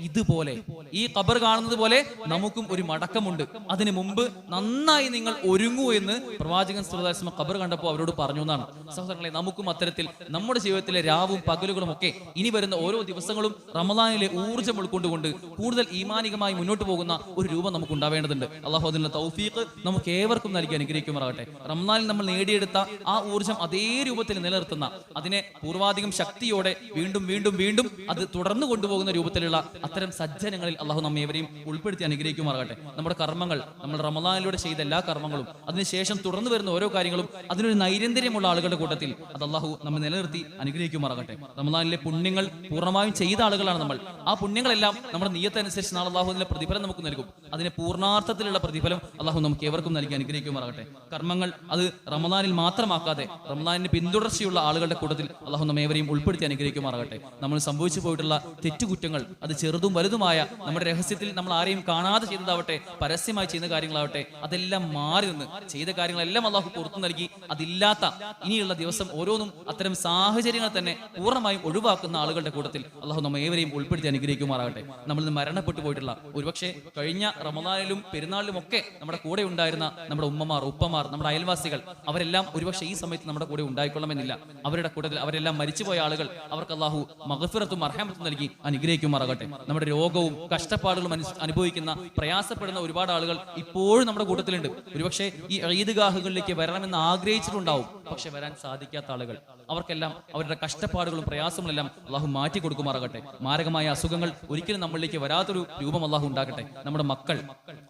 A: ഇതുപോലെ ഈ ഖബർ കാണുന്നത് പോലെ നമുക്കും ഒരു മടക്കമുണ്ട്. അതിനു മുമ്പ് നന്നായി നിങ്ങൾ ഒരുങ്ങൂ എന്ന് പ്രവാചകൻ സുലതാസ്മ ഖബർ കണ്ടപ്പോൾ അവരോട് പറഞ്ഞു എന്നാണ്. സഹോദരങ്ങളെ നമുക്കും അത്തരത്തിൽ നമ്മുടെ ജീവിതത്തിലെ രാവും പകലുകളും ഒക്കെ ഇനി വരുന്ന ഓരോ ദിവസങ്ങളും റമദാനിലെ ഊർജം ഉൾക്കൊണ്ടുകൊണ്ട് കൂടുതൽ ഈമാനികമായി മുന്നോട്ട് പോകുന്ന ഒരു രൂപം നമുക്ക് ഉണ്ടാവേണ്ടതുണ്ട്. അള്ളാഹു അതിനുള്ള തൗഫീഖ് നമുക്ക് ഏവർക്കും നൽകി അനുഗ്രഹിക്കുമാറാകട്ടെ. റമദാനിൽ നമ്മൾ നേടിയെടുത്ത ആ ഊർജം അതേ രൂപത്തിൽ നിലനിർത്തുന്ന അതിനെ പൂർവാധികം ശക്തിയോടെ വീണ്ടും വീണ്ടും വീണ്ടും അത് തുടർന്നു കൊണ്ടുപോകുന്ന രൂപത്തിലുള്ള അത്തരം സജ്ജനങ്ങളിൽ അള്ളാഹു നമ്മെ ഏവരെയും ഉൾപ്പെടുത്തി അനുഗ്രഹിക്കുമാറാകട്ടെ. നമ്മുടെ കർമ്മങ്ങൾ നമ്മൾ റമദാനിലൂടെ ചെയ്ത എല്ലാ കർമ്മങ്ങളും അതിനുശേഷം തുടർന്ന് വരുന്ന ഓരോ കാര്യങ്ങളും അതിനൊരു നൈരന്തര്യമുള്ള ആളുകളുടെ കൂട്ടത്തിൽ അത് അള്ളാഹു നമ്മെ നിലനിർത്തി അനുഗ്രഹിക്കുമാറാകട്ടെ. റമദാനിലെ പുണ്യങ്ങൾ പൂർണമായും ചെയ്ത ആളുകളാണ് നമ്മൾ. ആ പുണ്യങ്ങളെല്ലാം നമ്മുടെ നീയത്തനുസരിച്ച് നാളെ അള്ളാഹു അതിന്റെ പ്രതിഫലം നമുക്ക് നൽകും. അതിന് പൂർണാർത്ഥത്തിലുള്ള പ്രതിഫലം അള്ളാഹു നമുക്ക് ഏവർക്കും നൽകി അനുഗ്രഹിക്കുമാറാകട്ടെ. കർമ്മങ്ങൾ അത് റമദാനിൽ മാത്രമാക്കാതെ റമദാനിന് പിന്തുടർച്ചയുള്ള ആളുകളുടെ കൂട്ടത്തിൽ അള്ളാഹു നമ്മേവരെയും ഉൾപ്പെടുത്തി അനുഗ്രഹിക്കുമാറാകട്ടെ. നമ്മൾ സംഭവിച്ചു പോയിട്ടുള്ള തെറ്റുകുറ്റങ്ങൾ അത് ചെറുതും വലുതുമായ നമ്മുടെ രഹസ്യത്തിൽ നമ്മൾ ആരെയും കാണാതെ ചെയ്തതാവട്ടെ പരസ്യമായി ചെയ്യുന്ന കാര്യങ്ങളാവട്ടെ അതെല്ലാം മാറി നിന്ന് ചെയ്ത കാര്യങ്ങളെല്ലാം അള്ളാഹു പുറത്തു നൽകി. അതില്ലാത്ത ഇനിയുള്ള ദിവസം ഓരോന്നും അത്തരം സാഹചര്യങ്ങൾ തന്നെ പൂർണമായും ഒഴിവാക്കുന്ന ആളുകളുടെ കൂട്ടത്തിൽ അള്ളാഹു നമ്മെ ഏവരെയും ഉൾപ്പെടുത്തി അനുഗ്രഹിക്കുമാറാകട്ടെ. നമ്മൾ ഇന്ന് മരണപ്പെട്ടു പോയിട്ടുള്ള ഒരുപക്ഷെ കഴിഞ്ഞ റമദാനിലും പെരുന്നാളിലും ഒക്കെ നമ്മുടെ കൂടെ ഉണ്ടായിരുന്ന നമ്മുടെ ഉമ്മമാർ ഉപ്പമാർ നമ്മുടെ അയൽവാസികൾ അവരെല്ലാം ഒരുപക്ഷെ ഈ സമയത്ത് നമ്മുടെ കൂടെ ഉണ്ടായിക്കൊള്ളണമെന്നില്ല. അവരുടെ കൂട്ടത്തിൽ അവരെല്ലാം മരിച്ചുപോയ ആളുകൾ അവർക്ക് അള്ളാഹു മഹഫിറത്തും അർഹമത്തും നൽകി അനുഗ്രഹിക്കുമാറാകട്ടെ. നമ്മുടെ രോഗവും കഷ്ടപ്പാടുകളും അനു- അനുഭവിക്കുന്ന പ്രയാസപ്പെടുന്ന ഒരുപാട് ആളുകൾ ഇപ്പോഴും നമ്മുടെ കൂട്ടത്തിലുണ്ട്. ഒരുപക്ഷെ ഈ ഈദ്ഗാഹുകളിലേക്ക് വരണമെന്ന് ആഗ്രഹിച്ചിട്ടുണ്ടാവും. പക്ഷെ വരാൻ സാധിക്കാത്ത ആളുകൾ. അവർക്കെല്ലാം അവരുടെ കഷ്ടപ്പാടുകളും പ്രയാസങ്ങളെല്ലാം അള്ളാഹു മാറ്റി കൊടുക്കുമാറാകട്ടെ. മാരകമായ അസുഖങ്ങൾ ഒരിക്കലും നമ്മളിലേക്ക് വരാത്തൊരു രൂപം അള്ളാഹു ഉണ്ടാകട്ടെ. നമ്മുടെ മക്കൾ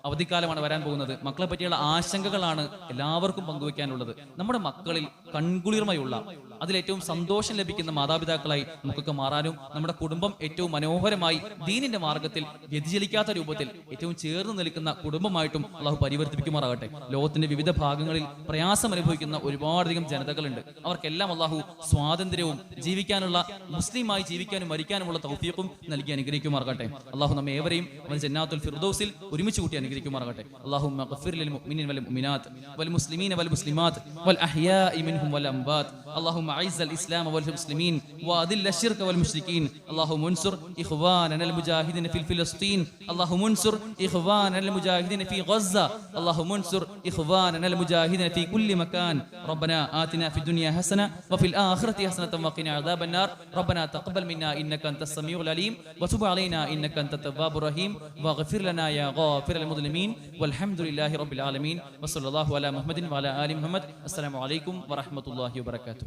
A: അവധിക്കാലമാണ് വരാൻ പോകുന്നത്. മക്കളെ പറ്റിയുള്ള ആശങ്കകളാണ് എല്ലാവർക്കും പങ്കുവെക്കാനുള്ളത്. നമ്മുടെ മക്കളിൽ കൺകുളിർമയുള്ള അതിലേറ്റവും സന്തോഷം ലഭിക്കുന്ന മാതാപിതാക്കളായി നമുക്കൊക്കെ മാറാനും നമ്മുടെ കുടുംബം ഏറ്റവും മനോഹരമായി ദീനിന്റെ മാർഗത്തിൽ വ്യതിചലിക്കാത്ത രൂപത്തിൽ ഏറ്റവും ചേർന്ന് നിൽക്കുന്ന കുടുംബമായിട്ടും അള്ളാഹു പരിവർത്തിപ്പിക്കുമാറാകട്ടെ ലോകത്തിന്റെ വിവിധ ഭാഗങ്ങളിൽ പ്രയാസം അനുഭവിക്കുന്ന ഒരുപാടധികം ജനതകളുണ്ട് അവർക്കെല്ലാം അള്ളാഹു സ്വാതന്ത്ര്യവും ജീവിക്കാനുള്ള മുസ്ലിമായി ജീവിക്കാനും മരിക്കാനുമുള്ള തൗഫീഖും നൽകി അനുഗ്രഹിക്കുമാറാകട്ടെ അള്ളാഹു നമ്മെ ഏവരെയും അവൻ ജന്നാത്തുൽ ഫിർദൗസിൽ ഒരുമിച്ച് കൂട്ടി അനുഗ്രഹിക്കുമാറാകട്ടെ അള്ളാഹു മഗ്ഫിർ ലിൽ മുഅ്മിനീന വൽ മുഅ്മിനാത്ത് വൽ മുസ്ലിമീന വൽ മുസ്ലിമാത്ത് വൽ അഹ്യാഇ മിൻഹും വൽ അംവാത്ത് اللهم اعز الاسلام والمسلمين واذل الشرك والمشركين اللهم انصر اخواننا المجاهدين في فلسطين اللهم انصر إخواننا المجاهدين في غزة. اللهم انصر إخواننا المجاهدين في كل مكان. ربنا آتنا في الدنيا حسنة وفي الآخرة حسنة وقنا عذاب النار. ربنا تقبل منا إنك أنت السميع العليم وتب علينا إنك أنت التواب الرحيم واغفر لنا يا غافر المظلمين. والحمد لله رب العالمين. وصلى الله على محمد وعلى آل محمد. السلام عليكم ورحمة الله وبركاته.